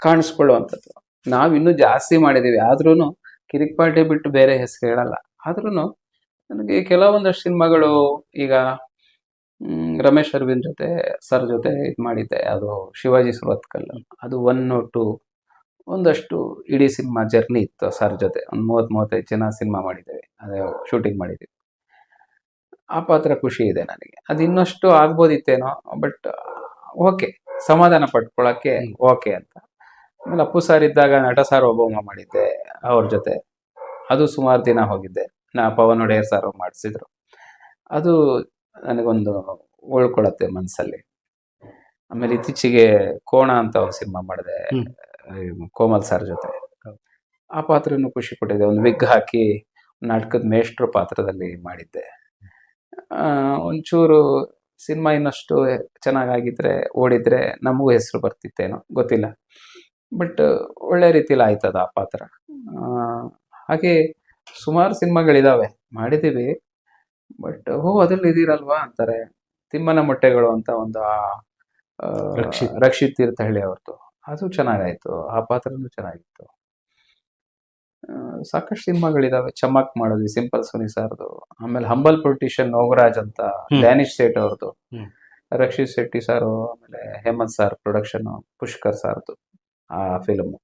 [SPEAKER 1] ಕಾಣಿಸ್ಕೊಳ್ಳುವಂಥದ್ದು. ನಾವು ಇನ್ನೂ ಜಾಸ್ತಿ ಮಾಡಿದೀವಿ ಆದ್ರೂನು ಕಿರಿಕ್ ಪಾರ್ಟಿ ಬಿಟ್ಟು ಬೇರೆ ಹೆಸರು ಹೇಳಲ್ಲ. ಆದ್ರೂನು ನನಗೆ ಕೆಲವೊಂದಷ್ಟು ಸಿನಿಮಾಗಳು ಈಗ ರಮೇಶ್ ಅರವಿಂದ್ ಜೊತೆ ಸರ್ ಜೊತೆ ಇದು ಮಾಡಿದ್ದೆ. ಅದು ಶಿವಾಜಿ ಸುರತ್ಕಲ್ ಅದು ಒನ್ ಟು ಒಂದಷ್ಟು ಇಡೀ ಸಿನಿಮಾ ಜರ್ನಿ ಇತ್ತು ಸರ್ ಜೊತೆ. ಒಂದು ಮೂವತ್ತು ಮೂವತ್ತೈದು ಜನ ಸಿನಿಮಾ ಮಾಡಿದ್ದೇವೆ. ಅದೇ ಶೂಟಿಂಗ್ ಮಾಡಿದ್ದೀವಿ. ಆ ಪಾತ್ರ ಖುಷಿ ಇದೆ ನನಗೆ. ಅದು ಇನ್ನಷ್ಟು ಆಗ್ಬೋದಿತ್ತೇನೋ ಬಟ್ ಓಕೆ ಸಮಾಧಾನ ಪಟ್ಕೊಳ್ಳೋಕ್ಕೆ ಓಕೆ ಅಂತ. ಆಮೇಲೆ ಅಪ್ಪು ಸಾರ್ ಇದ್ದಾಗ ನಟ ಸಾರ್ ಒಬ್ಬಮ್ಮ ಮಾಡಿದ್ದೆ ಅವ್ರ ಜೊತೆ. ಅದು ಸುಮಾರು ದಿನ ಹೋಗಿದ್ದೆ. ನಾ ಪವನ್ ಒಡೆಯರ್ ಸರ್ ಮಾಡಿಸಿದ್ರು. ಅದು ನನಗೊಂದು ಉಳ್ಕೊಳತ್ತೆ ಮನಸ್ಸಲ್ಲಿ ಆಮೇಲೆ ಇತ್ತೀಚೆಗೆ ಕೋಣ ಅಂತ ಒಂದು ಸಿನಿಮಾ ಮಾಡಿದೆ. ಕೋಮಲ್ ಸರ್ ಜೊತೆ. ಆ ಪಾತ್ರನೂ ಖುಷಿ ಕೊಟ್ಟಿದೆ. ಒಂದು ವಿಗ್ ಹಾಕಿ ನಾಟಕದ ಮೇಷ್ಟ್ರ ಪಾತ್ರದಲ್ಲಿ ಮಾಡಿದ್ದೆ. ಆ, ಒಂಚೂರು ಸಿನಿಮಾ ಇನ್ನಷ್ಟು ಚೆನ್ನಾಗಾಗಿದ್ರೆ ಓಡಿದ್ರೆ ನಮಗೂ ಹೆಸರು ಬರ್ತಿತ್ತೇನೋ ಗೊತ್ತಿಲ್ಲ. ಬಟ್ ಒಳ್ಳೆ ರೀತಿಲಿ ಆಯ್ತದ ಆ ಪಾತ್ರ. ಹಾಗೆ ಸುಮಾರು ಸಿನಿಮಾಗಳಿದಾವೆ ಮಾಡಿದ್ದೀವಿ. ಬಟ್ ಓ ಅದ್ರಲ್ಲಿ ಇದೀರಲ್ವಾ ಅಂತಾರೆ ತಿಮ್ಮನ ಮೊಟ್ಟೆಗಳು ಅಂತ ಒಂದು
[SPEAKER 2] ರಕ್ಷಿತ್.
[SPEAKER 1] ರಕ್ಷಿತ್ ತೀರ್ಥಹಳ್ಳಿ ಅವ್ರದ್ದು ಅದು ಚೆನ್ನಾಗಾಯ್ತು ಆ ಪಾತ್ರನೂ ಚೆನ್ನಾಗಿತ್ತು. ಸಾಕಷ್ಟು ಸಿನಿಮಾಗಳಿದಾವೆ ಚಮಕ್ ಮಾಡೋದು ಸಿಂಪಲ್ ಸುನಿ ಸಾರ್ದು ಆಮೇಲೆ ಹಂಬಲ್ ಪೊಲಿಟಿಷಿಯನ್ ನೋಗರಾಜ್ ಅಂತ. ಡ್ಯಾನಿಶ್ ಸೇಟ್ ಅವ್ರದ್ದು ರಕ್ಷಿತ್ ಶೆಟ್ಟಿ ಸಾರು ಆಮೇಲೆ ಹೇಮಂತ್ ಸಾರ್ ಪ್ರೊಡಕ್ಷನ್ ಪುಷ್ಕರ್ ಸಾರ್ದು ಆ ಫಿಲಮ್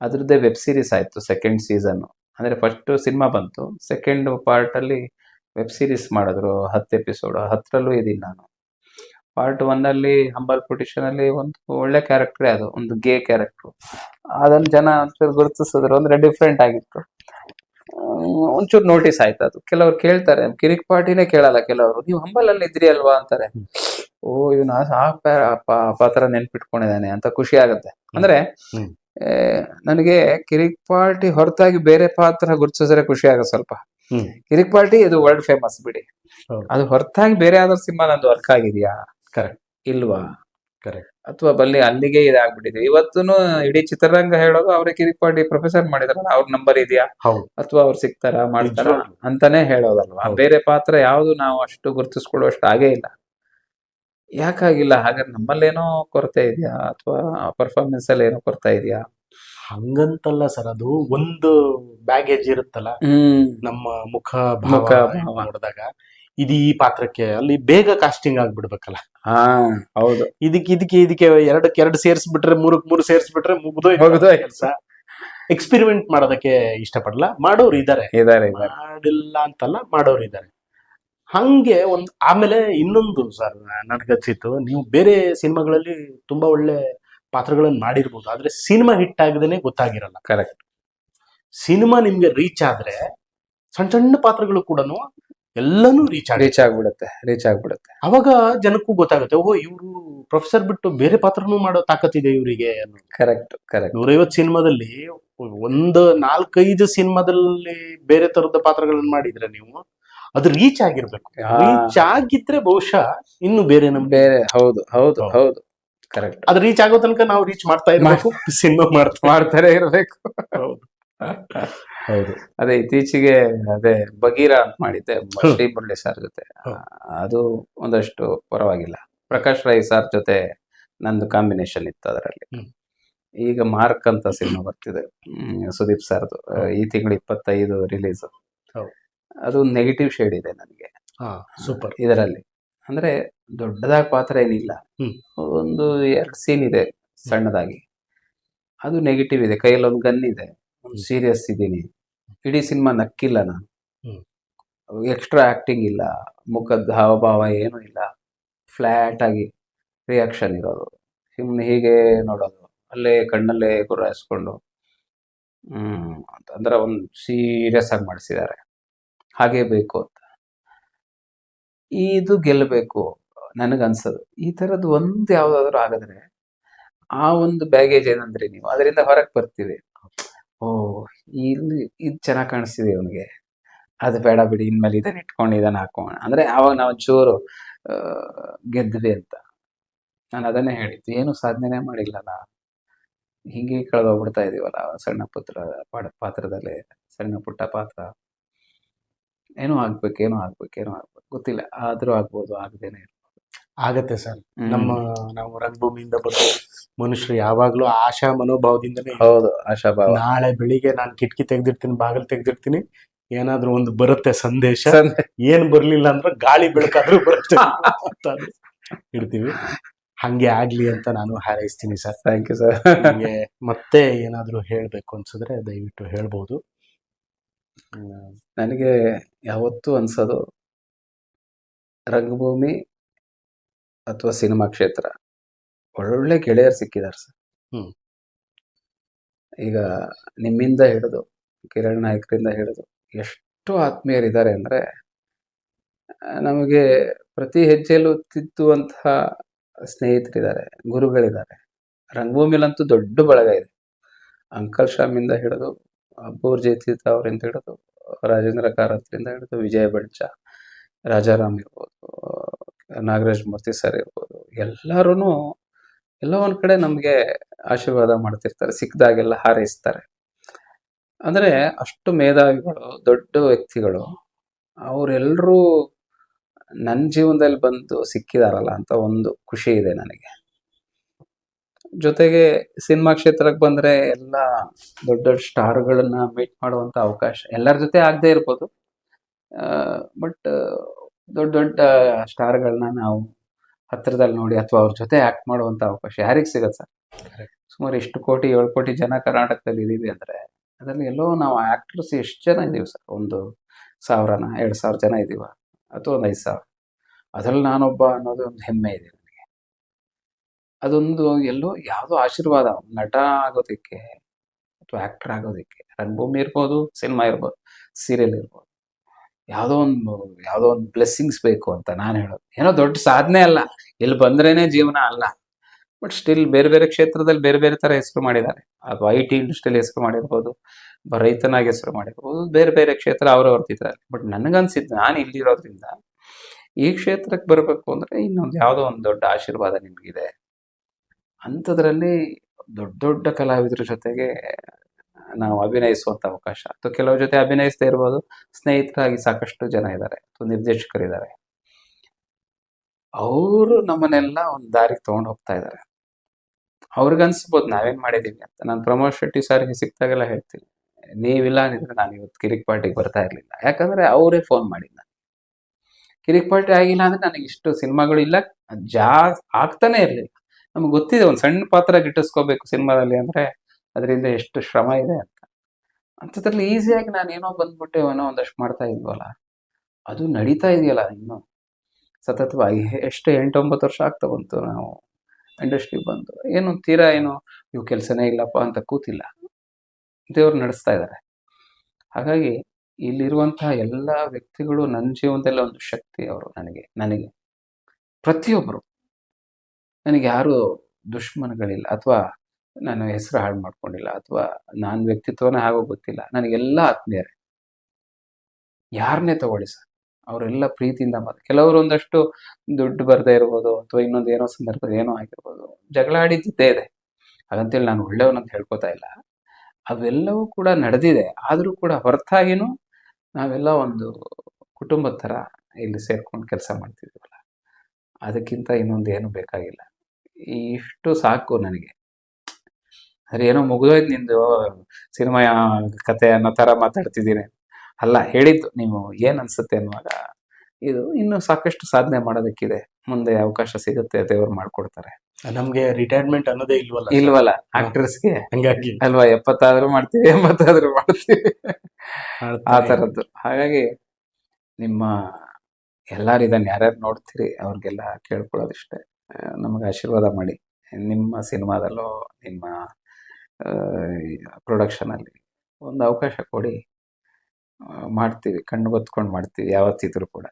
[SPEAKER 1] ಅದ್ರದ್ದೇ ವೆಬ್ ಸೀರೀಸ್ ಆಯ್ತು ಸೆಕೆಂಡ್ ಸೀಸನ್ ಅಂದ್ರೆ ಫಸ್ಟ್ ಸಿನಿಮಾ ಬಂತು. ಸೆಕೆಂಡ್ ಪಾರ್ಟ್ ಅಲ್ಲಿ ವೆಬ್ ಸೀರೀಸ್ ಮಾಡಿದ್ರು. ಹತ್ತು ಎಪಿಸೋಡ್ ಹತ್ತರಲ್ಲೂ ಇದ್ದೀನಿ ನಾನು. ಪಾರ್ಟ್ ಒನ್ನಲ್ಲಿ ಹಂಬಲ್ ಪೊಟಿಷನಲ್ಲಿ ಒಂದು ಒಳ್ಳೆ ಕ್ಯಾರೆಕ್ಟರ್ ಅದು, ಒಂದು ಗೇ ಕ್ಯಾರೆಕ್ಟ್ರು ಅದನ್ನು ಜನ ಒಂಚೂರು ಗುರುತಿಸಿದ್ರು. ಅಂದ್ರೆ ಡಿಫ್ರೆಂಟ್ ಆಗಿತ್ತು. ಒಂಚೂರು ನೋಟಿಸ್ ಆಯ್ತು ಅದು. ಕೆಲವರು ಕೇಳ್ತಾರೆ. ಕಿರಿಕ್ ಪಾರ್ಟಿನೇ ಕೇಳಲ್ಲ ಕೆಲವರು. ನೀವು ಹಂಬಲಲ್ಲಿ ಇದ್ರಿ ಅಲ್ವಾ? ಅಂತಾರೆ. ಓ ಇವನು ಆ ಪಾತ್ರ ನೆನ್ಪಿಟ್ಕೊಂಡಿದ್ದಾನೆ. ಅಂತ ಖುಷಿ ಆಗುತ್ತೆ. ಅಂದ್ರೆ ನನಗೆ ಕಿರಿಕ್ ಪಾರ್ಟಿ ಹೊರತಾಗಿ ಬೇರೆ ಪಾತ್ರ ಗುರುತಿಸಿದ್ರೆ ಖುಷಿ ಆಗ ಸ್ವಲ್ಪ. ಕಿರಿಕ್ ಪಾರ್ಟಿ ಇದು ವರ್ಲ್ಡ್ ಫೇಮಸ್ ಬಿಡಿ. ಅದು ಹೊರತಾಗಿ ಬೇರೆ ಯಾವ್ದಾದ್ರು ಸಿನಿಮಾ ನಂದು ವರ್ಕ್ ಆಗಿದೆಯಾ?
[SPEAKER 2] ಕರೆಕ್ಟ್
[SPEAKER 1] ಇಲ್ವಾ?
[SPEAKER 2] ಕರೆಕ್ಟ್
[SPEAKER 1] ಅಥವಾ ಬಲ್ಲಿ ಅಲ್ಲಿಗೆ ಇದಾಗ್ಬಿಟ್ಟಿದೆ. ಇವತ್ತು ಇಡೀ ಚಿತ್ರರಂಗ ಹೇಳೋದು ಅವ್ರಿಗೆ ಕಿರಿಕ್ ಪಾರ್ಟಿ ಪ್ರೊಫೆಸರ್ ಮಾಡಿದಾರಲ್ಲ ಅವ್ರ ನಂಬರ್ ಇದೆಯಾ? ಅಥವಾ ಅವ್ರು ಸಿಗ್ತಾರ ಮಾಡ್ತಾರ ಅಂತಾನೆ ಹೇಳೋದಲ್ವಾ? ಬೇರೆ ಪಾತ್ರ ಯಾವ್ದು ನಾವು ಅಷ್ಟು ಗುರುತಿಸ್ಕೊಳ್ಳುವಷ್ಟು ಆಗೇ ಇಲ್ಲ. ಯಾಕಾಗಿಲ್ಲ? ಹಾಗಾದ್ರೆ ನಮ್ಮಲ್ಲೇನೋ ಕೊರತೆ ಇದೆಯಾ? ಅಥವಾ ಪರ್ಫಾರ್ಮೆನ್ಸ್ ಅಲ್ಲಿ ಏನೋ ಕೊರತೆ ಇದೆಯಾ?
[SPEAKER 2] ಹಂಗಂತಲ್ಲ ಸರ್ ಅದು ಒಂದು ಬ್ಯಾಗೇಜ್ ಇರುತ್ತಲ್ಲ ನಮ್ಮ ಮುಖ
[SPEAKER 1] ಮುಖ
[SPEAKER 2] ಭಾವ. ನೋಡಿದಾಗ ಇದು ಈ ಪಾತ್ರಕ್ಕೆ ಅಲ್ಲಿ ಬೇಗ ಕಾಸ್ಟಿಂಗ್ ಆಗ್ಬಿಡ್ಬೇಕಲ್ಲ.
[SPEAKER 1] ಹಾ ಹೌದು.
[SPEAKER 2] ಇದಕ್ಕೆ ಇದಕ್ಕೆ ಇದಕ್ಕೆ ಎರಡಕ್ಕೆ ಎರಡು ಸೇರಿಸ್ಬಿಟ್ರೆ ಮೂರಕ್ಕೆ ಮೂರು ಸೇರಿಸ್ಬಿಟ್ರೆ ಮುಗಿದೋ
[SPEAKER 1] ಮುಗ್ದೋಯ್ತು.
[SPEAKER 2] ಕೆಲಸ. ಎಕ್ಸ್ಪೆರಿಮೆಂಟ್ ಮಾಡೋದಕ್ಕೆ ಇಷ್ಟಪಡಲ್ಲ. ಮಾಡೋರು ಇದಾರೆ
[SPEAKER 1] ಇದಾರೆ ಇದಾರೆ
[SPEAKER 2] ಮಾಡಿಲ್ಲ ಅಂತಲ್ಲ ಮಾಡೋರು ಇದ್ದಾರೆ. ಹಂಗೆ ಒಂದು ಆಮೇಲೆ ಇನ್ನೊಂದು ಸರ್ ನನಗನ್ಸಿತ್ತು ನೀವು ಬೇರೆ ಸಿನಿಮಾಗಳಲ್ಲಿ ತುಂಬಾ ಒಳ್ಳೆ ಪಾತ್ರಗಳನ್ನು ಮಾಡಿರ್ಬೋದು ಆದ್ರೆ ಸಿನಿಮಾ ಹಿಟ್ ಆಗದೇನೆ ಗೊತ್ತಾಗಿರಲ್ಲ.
[SPEAKER 1] ಕರೆಕ್ಟ್
[SPEAKER 2] ಸಿನಿಮಾ ನಿಮ್ಗೆ ರೀಚ್ ಆದ್ರೆ ಸಣ್ಣ ಸಣ್ಣ ಪಾತ್ರಗಳು ಕೂಡ ಎಲ್ಲಾನು ರೀಚ್
[SPEAKER 1] ರೀಚ್ ಆಗ್ಬಿಡುತ್ತೆ ರೀಚ್ ಆಗ್ಬಿಡುತ್ತೆ.
[SPEAKER 2] ಅವಾಗ ಜನಕ್ಕೂ ಗೊತ್ತಾಗುತ್ತೆ ಓಹೋ ಇವರು ಪ್ರೊಫೆಸರ್ ಬಿಟ್ಟು ಬೇರೆ ಪಾತ್ರನೂ ಮಾಡೋ ತಾಕತ್ತಿದೆ ಇವರಿಗೆ
[SPEAKER 1] ಕರೆಕ್ಟ್ ಕರೆಕ್ಟ್
[SPEAKER 2] ನೂರೈವತ್ತು ಸಿನಿಮಾದಲ್ಲಿ ಒಂದು ನಾಲ್ಕೈದು ಸಿನಿಮಾದಲ್ಲಿ ಬೇರೆ ತರದ ಪಾತ್ರಗಳನ್ನು ಮಾಡಿದ್ರೆ ನೀವು ಅದು ರೀಚ್ ಆಗಿರ್ಬೇಕು. ರೀಚ್ ಆಗಿದ್ರೆ ಬಹುಶಃ ಇನ್ನು ಬೇರೆ ನಮ್ಗೆ
[SPEAKER 1] ಬೇರೆ ಹೌದು ಹೌದು
[SPEAKER 2] ಹೌದು.
[SPEAKER 1] ಕರೆಕ್ಟ್
[SPEAKER 2] ಅದು ರೀಚ್ ಆಗೋ ತನಕ ನಾವು ರೀಚ್ ಮಾಡ್ತಾ ಇರ್ಬೇಕು. ಸಿನಿಮಾ ಮಾಡ್ತಾ
[SPEAKER 1] ಮಾಡ್ತಾರೆ ಇರಬೇಕು.
[SPEAKER 2] ಹೌದು. ಹೌದು.
[SPEAKER 1] ಅದೇ ಇತ್ತೀಚೆಗೆ ಅದೇ ಬಗೀರ ಅಂತ ಮಾಡಿದ್ದೆ ಶ್ರೀ ಮುರಳಿ ಸರ್ ಜೊತೆ ಅದು ಒಂದಷ್ಟು ಪರವಾಗಿಲ್ಲ. ಪ್ರಕಾಶ್ ರೈ ಸರ್ ಜೊತೆ ನಂದು ಕಾಂಬಿನೇಷನ್ ಇತ್ತು ಅದರಲ್ಲಿ. ಈಗ ಮಾರ್ಕ್ ಅಂತ ಸಿನಿಮಾ ಬರ್ತಿದೆ ಸುದೀಪ್ ಸರ್ದು. ಈ ತಿಂಗಳು ಇಪ್ಪತ್ತೈದು ರಿಲೀಸ್
[SPEAKER 2] ಹೌದು.
[SPEAKER 1] ಅದು ನೆಗೆಟಿವ್ ಶೇಡ್ ಇದೆ ನನಗೆ.
[SPEAKER 2] ಸೂಪರ್
[SPEAKER 1] ಇದರಲ್ಲಿ. ಅಂದ್ರೆ ದೊಡ್ಡದಾಗಿ ಪಾತ್ರ ಏನಿಲ್ಲ. ಒಂದು ಎರಡು ಸೀನ್ ಇದೆ ಸಣ್ಣದಾಗಿ. ಅದು ನೆಗೆಟಿವ್ ಇದೆ. ಕೈಯಲ್ಲಿ ಒಂದು ಗನ್ ಇದೆ. ಒಂದು ಸೀರಿಯಸ್ ಇದ್ದೀನಿ. ಇಡೀ ಸಿನಿಮಾ ನಕ್ಕಿಲ್ಲ ನಾನು. ಎಕ್ಸ್ಟ್ರಾ ಆಕ್ಟಿಂಗ್ ಇಲ್ಲ. ಮುಖದ ಹಾವಭಾವ ಏನೂ ಇಲ್ಲ. ಫ್ಲಾಟ್ ಆಗಿ ರಿಯಾಕ್ಷನ್ ಇರೋದು. ಸುಮ್ಮನೆ ಹೀಗೆ ನೋಡೋದು. ಅಲ್ಲೇ ಕಣ್ಣಲ್ಲೇ ಗುರಾಯಿಸ್ಕೊಂಡು. ಹ್ಮ್ ಅಂತಂದ್ರೆ ಒಂದು ಸೀರಿಯಸ್ ಆಗಿ ಮಾಡಿಸಿದ್ದಾರೆ. ಹಾಗೆ ಬೇಕು ಅಂತ. ಇದು ಗೆಲ್ಲಬೇಕು ನನಗನ್ಸೋದು ಈ ಥರದ್ದು ಒಂದು ಯಾವುದಾದ್ರೂ ಆಗಿದ್ರೆ ಆ ಒಂದು ಬ್ಯಾಗೇಜ್ ಏನಂದ್ರೆ ನೀವು ಅದರಿಂದ ಹೊರಗೆ ಬರ್ತೀವಿ. ಓ, ಇಲ್ಲಿ ಇದು ಚೆನ್ನಾಗಿ ಕಾಣಿಸ್ತಿದೆ ಅವನಿಗೆ ಅದು ಬೇಡ ಬಿಡಿ, ಇನ್ಮೇಲೆ ಇದನ್ನ ಇಟ್ಕೊಂಡು ಇದನ್ನ ಹಾಕೋಣ. ಅಂದ್ರೆ ಆವಾಗ ನಾವು ಚೂರು ಗೆದ್ವಿ ಅಂತ. ನಾನು ಅದನ್ನೇ ಹೇಳಿದ್ದು. ಏನು ಸಾಧನೆ ಮಾಡಿಲ್ಲಲ್ಲ ಹಿಂಗೆ ಕಳೆದೋಗ್ಬಿಡ್ತಾ ಇದೀವಲ್ಲ ಸಣ್ಣ ಪುತ್ರ ಪಾತ್ರದಲ್ಲಿ, ಸಣ್ಣ ಪುಟ್ಟ ಪಾತ್ರ. ಏನೋ ಆಗ್ಬೇಕು ಏನೋ ಆಗ್ಬೇಕು ಏನೋ ಆಗ್ಬೇಕು. ಗೊತ್ತಿಲ್ಲ ಆದ್ರೂ ಆಗ್ಬೋದು ಆಗದೇನೆ ಇರ್ಬೋದು.
[SPEAKER 2] ಆಗತ್ತೆ ಸರ್. ನಮ್ಮ ನಾವು ರಂಗಭೂಮಿಯಿಂದ ಬಂದು ಮನುಷ್ಯರು ಯಾವಾಗ್ಲೂ ಆಶಾ ಮನೋಭಾವದಿಂದನೇ
[SPEAKER 1] ಹೌದು ಆಶಾಭಾವ
[SPEAKER 2] ನಾಳೆ ಬೆಳಿಗ್ಗೆ ನಾನು ಕಿಟಕಿ ತೆಗ್ದಿರ್ತೀನಿ ಬಾಗಿಲು ತೆಗ್ದಿರ್ತೀನಿ ಏನಾದ್ರೂ ಒಂದು ಬರುತ್ತೆ ಸಂದೇಶ ಏನು ಬರ್ಲಿಲ್ಲ ಅಂದ್ರೆ ಗಾಳಿ ಬೆಳಕಾದ್ರೂ ಬರುತ್ತೆ ಅಂತ ಇಡ್ತೀವಿ. ಹಂಗೆ ಆಗ್ಲಿ ಅಂತ ನಾನು ಹಾರೈಸ್ತೀನಿ ಸರ್.
[SPEAKER 1] ಥ್ಯಾಂಕ್ ಯು ಸರ್
[SPEAKER 2] ಮತ್ತೆ ಏನಾದ್ರೂ ಹೇಳ್ಬೇಕು ಅನ್ಸಿದ್ರೆ ದಯವಿಟ್ಟು ಹೇಳ್ಬೋದು.
[SPEAKER 1] ನನಗೆ ಯಾವತ್ತೂ ಅನ್ಸೋದು ರಂಗಭೂಮಿ ಅಥವಾ ಸಿನಿಮಾ ಕ್ಷೇತ್ರ. ಒಳ್ಳೊಳ್ಳೆ ಗೆಳೆಯರು ಸಿಕ್ಕಿದ್ದಾರೆ ಸರ್.
[SPEAKER 2] ಹ್ಮ್.
[SPEAKER 1] ಈಗ ನಿಮ್ಮಿಂದ ಹಿಡಿದು ಕಿರಣ್ ನಾಯಕರಿಂದ ಹಿಡಿದು ಎಷ್ಟು ಎಷ್ಟು ಆತ್ಮೀಯರಿದ್ದಾರೆ ಅಂದರೆ ನಮಗೆ ಪ್ರತಿ ಹೆಜ್ಜೆಯಲ್ಲೂ ತಿದ್ದುವಂತಹ ಸ್ನೇಹಿತರಿದ್ದಾರೆ ಗುರುಗಳಿದ್ದಾರೆ. ರಂಗಭೂಮಿಲಂತೂ ದೊಡ್ಡ ಬಳಗ ಇದೆ. ಅಂಕಲ್ ಶಾಮಿಂದ ಹಿಡಿದು ಅಬ್ಬೂರ್ ಜಯತೀರ್ಥ ಅವರಿಂದ ಹಿಡಿದು, ರಾಜೇಂದ್ರ ಕಾರತ್ರಿಂದ ಹಿಡಿದು ವಿಜಯ ಬಡ್ಚ ರಾಜಾರಾಮ್ ಇರ್ಬೋದು, ನಾಗರಾಜ್ ಮೂರ್ತಿ ಸರ್ ಇರ್ಬೋದು ಎಲ್ಲರೂ ಎಲ್ಲ ಒಂದು ಕಡೆ ನಮಗೆ ಆಶೀರ್ವಾದ ಮಾಡ್ತಿರ್ತಾರೆ ಸಿಕ್ಕದಾಗೆಲ್ಲ ಹಾರೈಸ್ತಾರೆ. ಅಂದರೆ ಅಷ್ಟು ಮೇಧಾವಿಗಳು, ದೊಡ್ಡ ವ್ಯಕ್ತಿಗಳು ಅವರೆಲ್ಲರೂ ನನ್ನ ಜೀವನದಲ್ಲಿ ಬಂದು ಸಿಕ್ಕಿದಾರಲ್ಲ ಅಂತ ಒಂದು ಖುಷಿ ಇದೆ ನನಗೆ. ಜೊತೆಗೆ ಸಿನಿಮಾ ಕ್ಷೇತ್ರಕ್ಕೆ ಬಂದ್ರೆ ಎಲ್ಲ ದೊಡ್ಡ ದೊಡ್ಡ ಸ್ಟಾರ್ಗಳನ್ನ ಮೀಟ್ ಮಾಡುವಂತ ಅವಕಾಶ ಎಲ್ಲರ ಜೊತೆ ಆಗದೆ ಇರ್ಬೋದು. ಬಟ್ ದೊಡ್ಡ ದೊಡ್ಡ ಸ್ಟಾರ್ಗಳನ್ನ ನಾವು ಹತ್ರದಲ್ಲಿ ನೋಡಿ ಅಥವಾ ಅವ್ರ ಜೊತೆ ಆಕ್ಟ್ ಮಾಡುವಂತ ಅವಕಾಶ ಯಾರಿಗೆ ಸಿಗತ್ತೆ ಸರ್? ಸುಮಾರು ಎಷ್ಟು ಕೋಟಿ, ಏಳು ಕೋಟಿ ಜನ ಕರ್ನಾಟಕದಲ್ಲಿ ಇದ್ದೀವಿ ಅಂದ್ರೆ ಅದರಲ್ಲಿ ಎಲ್ಲೋ ನಾವು ಆಕ್ಟರ್ಸ್ ಎಷ್ಟು ಜನ ಇದ್ದೀವಿ ಸರ್? ಒಂದು ಸಾವಿರನ, ಎರಡು ಸಾವಿರ ಜನ ಇದೀವ, ಅಥವಾ ಒಂದು ಐದು ಸಾವಿರ. ಅದರಲ್ಲಿ ನಾನೊಬ್ಬ ಅನ್ನೋದು ಒಂದು ಹೆಮ್ಮೆ ಇದೆ. ಅದೊಂದು ಎಲ್ಲೋ ಯಾವುದೋ ಆಶೀರ್ವಾದ, ನಟ ಆಗೋದಕ್ಕೆ ಅಥವಾ ಆ್ಯಕ್ಟರ್ ಆಗೋದಕ್ಕೆ. ರಂಗಭೂಮಿ ಇರ್ಬೋದು ಸಿನಿಮಾ ಇರ್ಬೋದು ಸೀರಿಯಲ್ ಇರ್ಬೋದು. ಯಾವುದೋ ಒಂದು ಯಾವುದೋ ಒಂದು ಬ್ಲೆಸ್ಸಿಂಗ್ಸ್ ಬೇಕು ಅಂತ ನಾನು ಹೇಳೋದು. ಏನೋ ದೊಡ್ಡ ಸಾಧನೆ ಅಲ್ಲ. ಇಲ್ಲಿ ಬಂದ್ರೇನೆ ಜೀವನ ಅಲ್ಲ. ಬಟ್ ಸ್ಟಿಲ್ ಬೇರೆ ಬೇರೆ ಕ್ಷೇತ್ರದಲ್ಲಿ ಬೇರೆ ಬೇರೆ ಥರ ಹೆಸರು ಮಾಡಿದ್ದಾರೆ. ಅಥವಾ ಐ ಟಿ ಇಂಡಸ್ಟ್ರಿಯಲ್ಲಿ ಹೆಸರು ಮಾಡಿರ್ಬೋದು ರೈತನಾಗಿ ಹೆಸರು ಮಾಡಿರ್ಬೋದು, ಬೇರೆ ಬೇರೆ ಕ್ಷೇತ್ರ ಅವ್ರವ್ರದ್ದಿದ್ದಾರೆ ಬಟ್ ನನಗನ್ಸಿದ್ದು ನಾನು ಇಲ್ಲಿರೋದ್ರಿಂದ ಈ ಕ್ಷೇತ್ರಕ್ಕೆ ಬರಬೇಕು ಅಂದರೆ ಇನ್ನೊಂದು ಯಾವುದೋ ಒಂದು ದೊಡ್ಡ ಆಶೀರ್ವಾದ ನಿಮಗಿದೆ. ಅಂಥದ್ರಲ್ಲಿ ದೊಡ್ಡ ದೊಡ್ಡ ಕಲಾವಿದರ ಜೊತೆಗೆ, ನಾವು ಅಭಿನಯಿಸುವಂಥ ಅವಕಾಶ. ಅಥವಾ ಕೆಲವ್ರ ಜೊತೆ ಅಭಿನಯಿಸ್ತಾ ಇರ್ಬೋದು, ಸ್ನೇಹಿತರಾಗಿ ಸಾಕಷ್ಟು ಜನ ಇದ್ದಾರೆ, ಅಥವಾ ನಿರ್ದೇಶಕರಿದ್ದಾರೆ. ಅವರು ನಮ್ಮನ್ನೆಲ್ಲ ಒಂದು ದಾರಿಗೆ ತೊಗೊಂಡು ಹೋಗ್ತಾ ಇದ್ದಾರೆ. ಅವ್ರಿಗನ್ಸ್ಬೋದು ನಾವೇನು ಮಾಡಿದ್ದೀವಿ ಅಂತ. ನಾನು ಪ್ರಮೋದ್ ಶೆಟ್ಟಿ ಸಾರಿಗೆ ಸಿಕ್ತಾಗೆಲ್ಲ ಹೇಳ್ತೀನಿ. ನೀವಿಲ್ಲ ಅಂದಿದ್ರೆ ನಾನು ಇವತ್ತು ಕಿರಿಕ್ ಪಾರ್ಟಿಗೆ ಬರ್ತಾ ಇರಲಿಲ್ಲ. ಯಾಕಂದರೆ ಅವರೇ ಫೋನ್ ನಾನು ಕಿರಿಕ್ ಪಾರ್ಟಿ ಆಗಿಲ್ಲ ಅಂದರೆ ನನಗೆ ಇಷ್ಟು ಸಿನಿಮಾಗಳು ಇಲ್ಲ. ಜಾ ಆಗ್ತಾನೆ ಇರಲಿಲ್ಲ ನಮ್ಗೆ ಗೊತ್ತಿದೆ, ಒಂದು ಸಣ್ಣ ಪಾತ್ರ ಗಿಟ್ಟಿಸ್ಕೋಬೇಕು ಸಿನಿಮಾದಲ್ಲಿ ಅಂದರೆ ಅದರಿಂದ ಎಷ್ಟು ಶ್ರಮ ಇದೆ ಅಂತ. ಅಂಥದ್ರಲ್ಲಿ ಈಸಿಯಾಗಿ ನಾನು ಏನೋ ಬಂದ್ಬಿಟ್ಟೆ ಏನೋ ಒಂದಷ್ಟು ಮಾಡ್ತಾ ಇದ್ವಲ್ಲ, ಅದು ನಡೀತಾ ಇದೆಯಲ್ಲ ಇನ್ನು. ಸತತವಾಗಿ ಎಷ್ಟು ಎಂಟೊಂಬತ್ತು ವರ್ಷ ಆಗ್ತಾ ಬಂತು ನಾವು ಇಂಡಸ್ಟ್ರಿ ಬಂದು. ಏನು ತೀರಾ ಏನು, ಇವು ಕೆಲಸನೇ ಇಲ್ಲಪ್ಪ ಅಂತ ಕೂತಿಲ್ಲ. ದೇವ್ರು ನಡೆಸ್ತಾ ಇದ್ದಾರೆ ಹಾಗಾಗಿ ಇಲ್ಲಿರುವಂತಹ ಎಲ್ಲ ವ್ಯಕ್ತಿಗಳು ನನ್ನ ಜೀವನದಲ್ಲಿ ಒಂದು ಶಕ್ತಿ ಅವರು ನನಗೆ ನನಗೆ. ಪ್ರತಿಯೊಬ್ಬರು ನನಗೆ ಯಾರು ದುಶ್ಮನಗಳಿಲ್ಲ ಅಥವಾ ನಾನು ಹೆಸರು ಹಾಳು ಮಾಡ್ಕೊಂಡಿಲ್ಲ ಅಥವಾ ನಾನು ವ್ಯಕ್ತಿತ್ವನೇ ಹಾಗೋ ಗೊತ್ತಿಲ್ಲ. ನನಗೆಲ್ಲ ಆತ್ಮೀಯರೇ. ಯಾರನ್ನೇ ತಗೊಳ್ಳಿ ಸರ್. ಅವರೆಲ್ಲ ಪ್ರೀತಿಯಿಂದ ಮಾತು ಕೆಲವರು ಒಂದಷ್ಟು ದುಡ್ಡು ಬರದೇ ಇರ್ಬೋದು ಅಥವಾ ಇನ್ನೊಂದು ಏನೋ ಸಂದರ್ಭ ಏನೋ ಆಗಿರ್ಬೋದು. ಜಗಳ ಆಡಿದ್ದೇ ಇದೆ. ಹಾಗಂತೇಳಿ ನಾನು ಒಳ್ಳೆಯವನಂತ ಹೇಳ್ಕೊತಾ ಇಲ್ಲ. ಅವೆಲ್ಲವೂ ಕೂಡ ನಡೆದಿದೆ. ಆದರೂ ಕೂಡ ಹೊರತಾಗಿನೂ ನಾವೆಲ್ಲ ಒಂದು ಕುಟುಂಬದ ಥರ ಇಲ್ಲಿ ಸೇರ್ಕೊಂಡು ಕೆಲಸ ಮಾಡ್ತಿದ್ದೀವಲ್ಲ. ಅದಕ್ಕಿಂತ ಇನ್ನೊಂದು ಏನು ಬೇಕಾಗಿಲ್ಲ. ಇಷ್ಟು ಸಾಕು ನನಗೆ. ಸರಿ ಏನೋ ಮುಗಿದೋಯ್ತು ನಿಂದು ಸಿನಿಮಾ ಕತೆ ಅನ್ನೋ ಥರ ಮಾತಾಡ್ತಿದ್ದೀನಿ ಅಲ್ಲ ಹೇಳಿದ್ದು ನೀವು ಏನು ಅನ್ಸುತ್ತೆ ಅನ್ನುವಾಗ ಇದು ಇನ್ನೂ ಸಾಕಷ್ಟು ಸಾಧನೆ ಮಾಡೋದಕ್ಕಿದೆ. ಮುಂದೆ ಅವಕಾಶ ಸಿಗುತ್ತೆ ದೇವರು ಮಾಡ್ಕೊಡ್ತಾರೆ.
[SPEAKER 2] ನಮ್ಗೆ ರಿಟೈರ್ಮೆಂಟ್ ಅನ್ನೋದೇ ಇಲ್ವಲ್ಲ.
[SPEAKER 1] ಇಲ್ವಲ್ಲ ಆಕ್ಟರ್ಸ್ಗೆ
[SPEAKER 2] ಹಂಗಾಗಿ.
[SPEAKER 1] ಅಲ್ವಾ ಎಪ್ಪತ್ತಾದ್ರೂ ಮಾಡ್ತೀವಿ ಎಂಬತ್ತಾದ್ರೂ ಮಾಡ್ತೀವಿ. ಆ. ಥರದ್ದು. ಹಾಗಾಗಿ ನಿಮ್ಮ ಎಲ್ಲರೂ ಇದನ್ನು ಯಾರ್ಯಾರು ನೋಡ್ತೀರಿ ಅವ್ರಿಗೆಲ್ಲ ಕೇಳ್ಕೊಳ್ಳೋದಿಷ್ಟೇ. ನಮಗೆ ಆಶೀರ್ವಾದ ಮಾಡಿ. ನಿಮ್ಮ ಸಿನಿಮಾದಲ್ಲೋ, ನಿಮ್ಮ ಪ್ರೊಡಕ್ಷನಲ್ಲಿ ಒಂದು ಅವಕಾಶ ಕೊಡಿ. ಮಾಡ್ತೀವಿ, ಕಣ್ಣು ಬತ್ಕೊಂಡು ಮಾಡ್ತೀವಿ, ಯಾವತ್ತಿದ್ರೂ ಕೂಡ.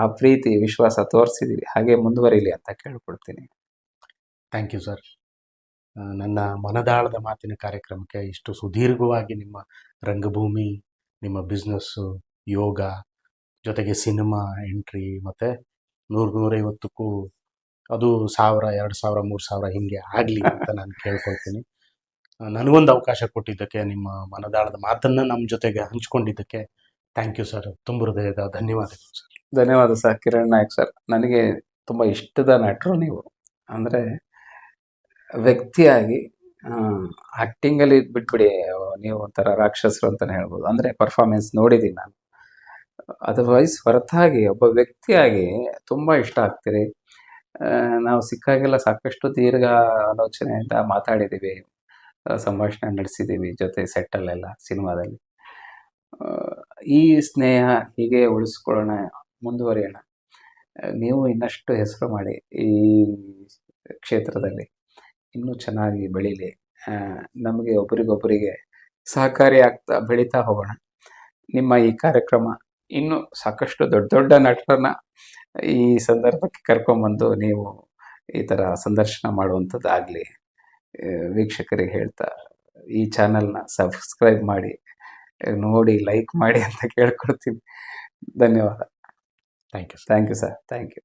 [SPEAKER 1] ಆ ಪ್ರೀತಿ, ವಿಶ್ವಾಸ ತೋರಿಸಿದೀವಿ. ಹಾಗೆ ಮುಂದುವರಿಲಿ ಅಂತ ಕೇಳ್ಕೊಡ್ತೀನಿ.
[SPEAKER 2] ಥ್ಯಾಂಕ್ ಯು ಸರ್ ನನ್ನ ಮನದಾಳದ ಮಾತಿನ ಕಾರ್ಯಕ್ರಮಕ್ಕೆ ಇಷ್ಟು ಸುದೀರ್ಘವಾಗಿ ನಿಮ್ಮ ರಂಗಭೂಮಿ, ನಿಮ್ಮ ಬಿಸ್ನೆಸ್ಸು ಯೋಗ, ಜೊತೆಗೆ ಸಿನಿಮಾ ಎಂಟ್ರಿ ಮತ್ತು ನೂರು ನೂರೈವತ್ತಕ್ಕೂ ಅದು ಸಾವಿರ, ಎರಡು ಸಾವಿರ, ಮೂರು ಸಾವಿರ ಹಿಂಗೆ ಆಗಲಿ ಅಂತ ನಾನು ಕೇಳ್ಕೊಳ್ತೀನಿ. ನನಗೊಂದು ಅವಕಾಶ ಕೊಟ್ಟಿದ್ದಕ್ಕೆ, ನಿಮ್ಮ ಮನದಾಳದ ಮಾತನ್ನು ನಮ್ಮ ಜೊತೆಗೆ ಹಂಚ್ಕೊಂಡಿದ್ದಕ್ಕೆ ಥ್ಯಾಂಕ್ ಯು ಸರ್ ತುಂಬ ಹೃದಯದ ಧನ್ಯವಾದಗಳು ಸರ್
[SPEAKER 1] ಧನ್ಯವಾದ ಸರ್ ಕಿರಣ್ ನಾಯಕ್ ಸರ್ ನನಗೆ ತುಂಬ ಇಷ್ಟದ ನಟರು ನೀವು. ಅಂದರೆ ವ್ಯಕ್ತಿಯಾಗಿ ಆ್ಯಕ್ಟಿಂಗಲ್ಲಿ ಬಿಟ್ಬಿಡಿ, ನೀವು ಒಂಥರ ರಾಕ್ಷಸರು ಅಂತಲೇ ಹೇಳ್ಬೋದು. ಅಂದರೆ ಪರ್ಫಾರ್ಮೆನ್ಸ್ ನೋಡಿದ್ದೀನಿ ನಾನು. ಅದರ್ವೈಸ್ ಹೊರತಾಗಿ ಒಬ್ಬ ವ್ಯಕ್ತಿಯಾಗಿ ತುಂಬ ಇಷ್ಟ ಆಗ್ತೀರಿ. ನಾವು ಸಿಕ್ಕಾಗೆಲ್ಲ ಸಾಕಷ್ಟು ದೀರ್ಘ ಆಲೋಚನೆಯಿಂದ ಮಾತಾಡಿದ್ದೀವಿ. ಸಂಭಾಷಣೆ ನಡೆಸಿದ್ದೀವಿ ಜೊತೆ ಸೆಟ್ಟಲ್ಲೆಲ್ಲ ಸಿನಿಮಾದಲ್ಲಿ. ಈ ಸ್ನೇಹ ಹೀಗೆ ಉಳಿಸ್ಕೊಳ್ಳೋಣ, ಮುಂದುವರಿಯೋಣ. ನೀವು ಇನ್ನಷ್ಟು ಹೆಸರು ಮಾಡಿ ಈ ಕ್ಷೇತ್ರದಲ್ಲಿ. ಇನ್ನೂ ಚೆನ್ನಾಗಿ ಬೆಳೀಲಿ. ನಮಗೆ ಒಬ್ಬರಿಗೊಬ್ಬರಿಗೆ ಸಹಕಾರಿ ಆಗ್ತಾ ಬೆಳೀತಾ ಹೋಗೋಣ. ನಿಮ್ಮ ಈ ಕಾರ್ಯಕ್ರಮ ಇನ್ನು ಸಾಕಷ್ಟು ದೊಡ್ಡ ದೊಡ್ಡ ನಟರನ್ನ ಈ ಸಂದರ್ಭಕ್ಕೆ ಕರ್ಕೊಂಬಂದು ನೀವು ಈ ಥರ ಸಂದರ್ಶನ ಮಾಡುವಂಥದ್ದಾಗಲಿ ವೀಕ್ಷಕರಿಗೆ ಹೇಳ್ತಾ ಈ ಚಾನೆಲ್ನ ಸಬ್ಸ್ಕ್ರೈಬ್ ಮಾಡಿ ನೋಡಿ ಲೈಕ್ ಮಾಡಿ ಅಂತ ಕೇಳ್ಕೊಡ್ತೀನಿ ಧನ್ಯವಾದ.
[SPEAKER 2] Thank you
[SPEAKER 1] thank you sir. Thank you.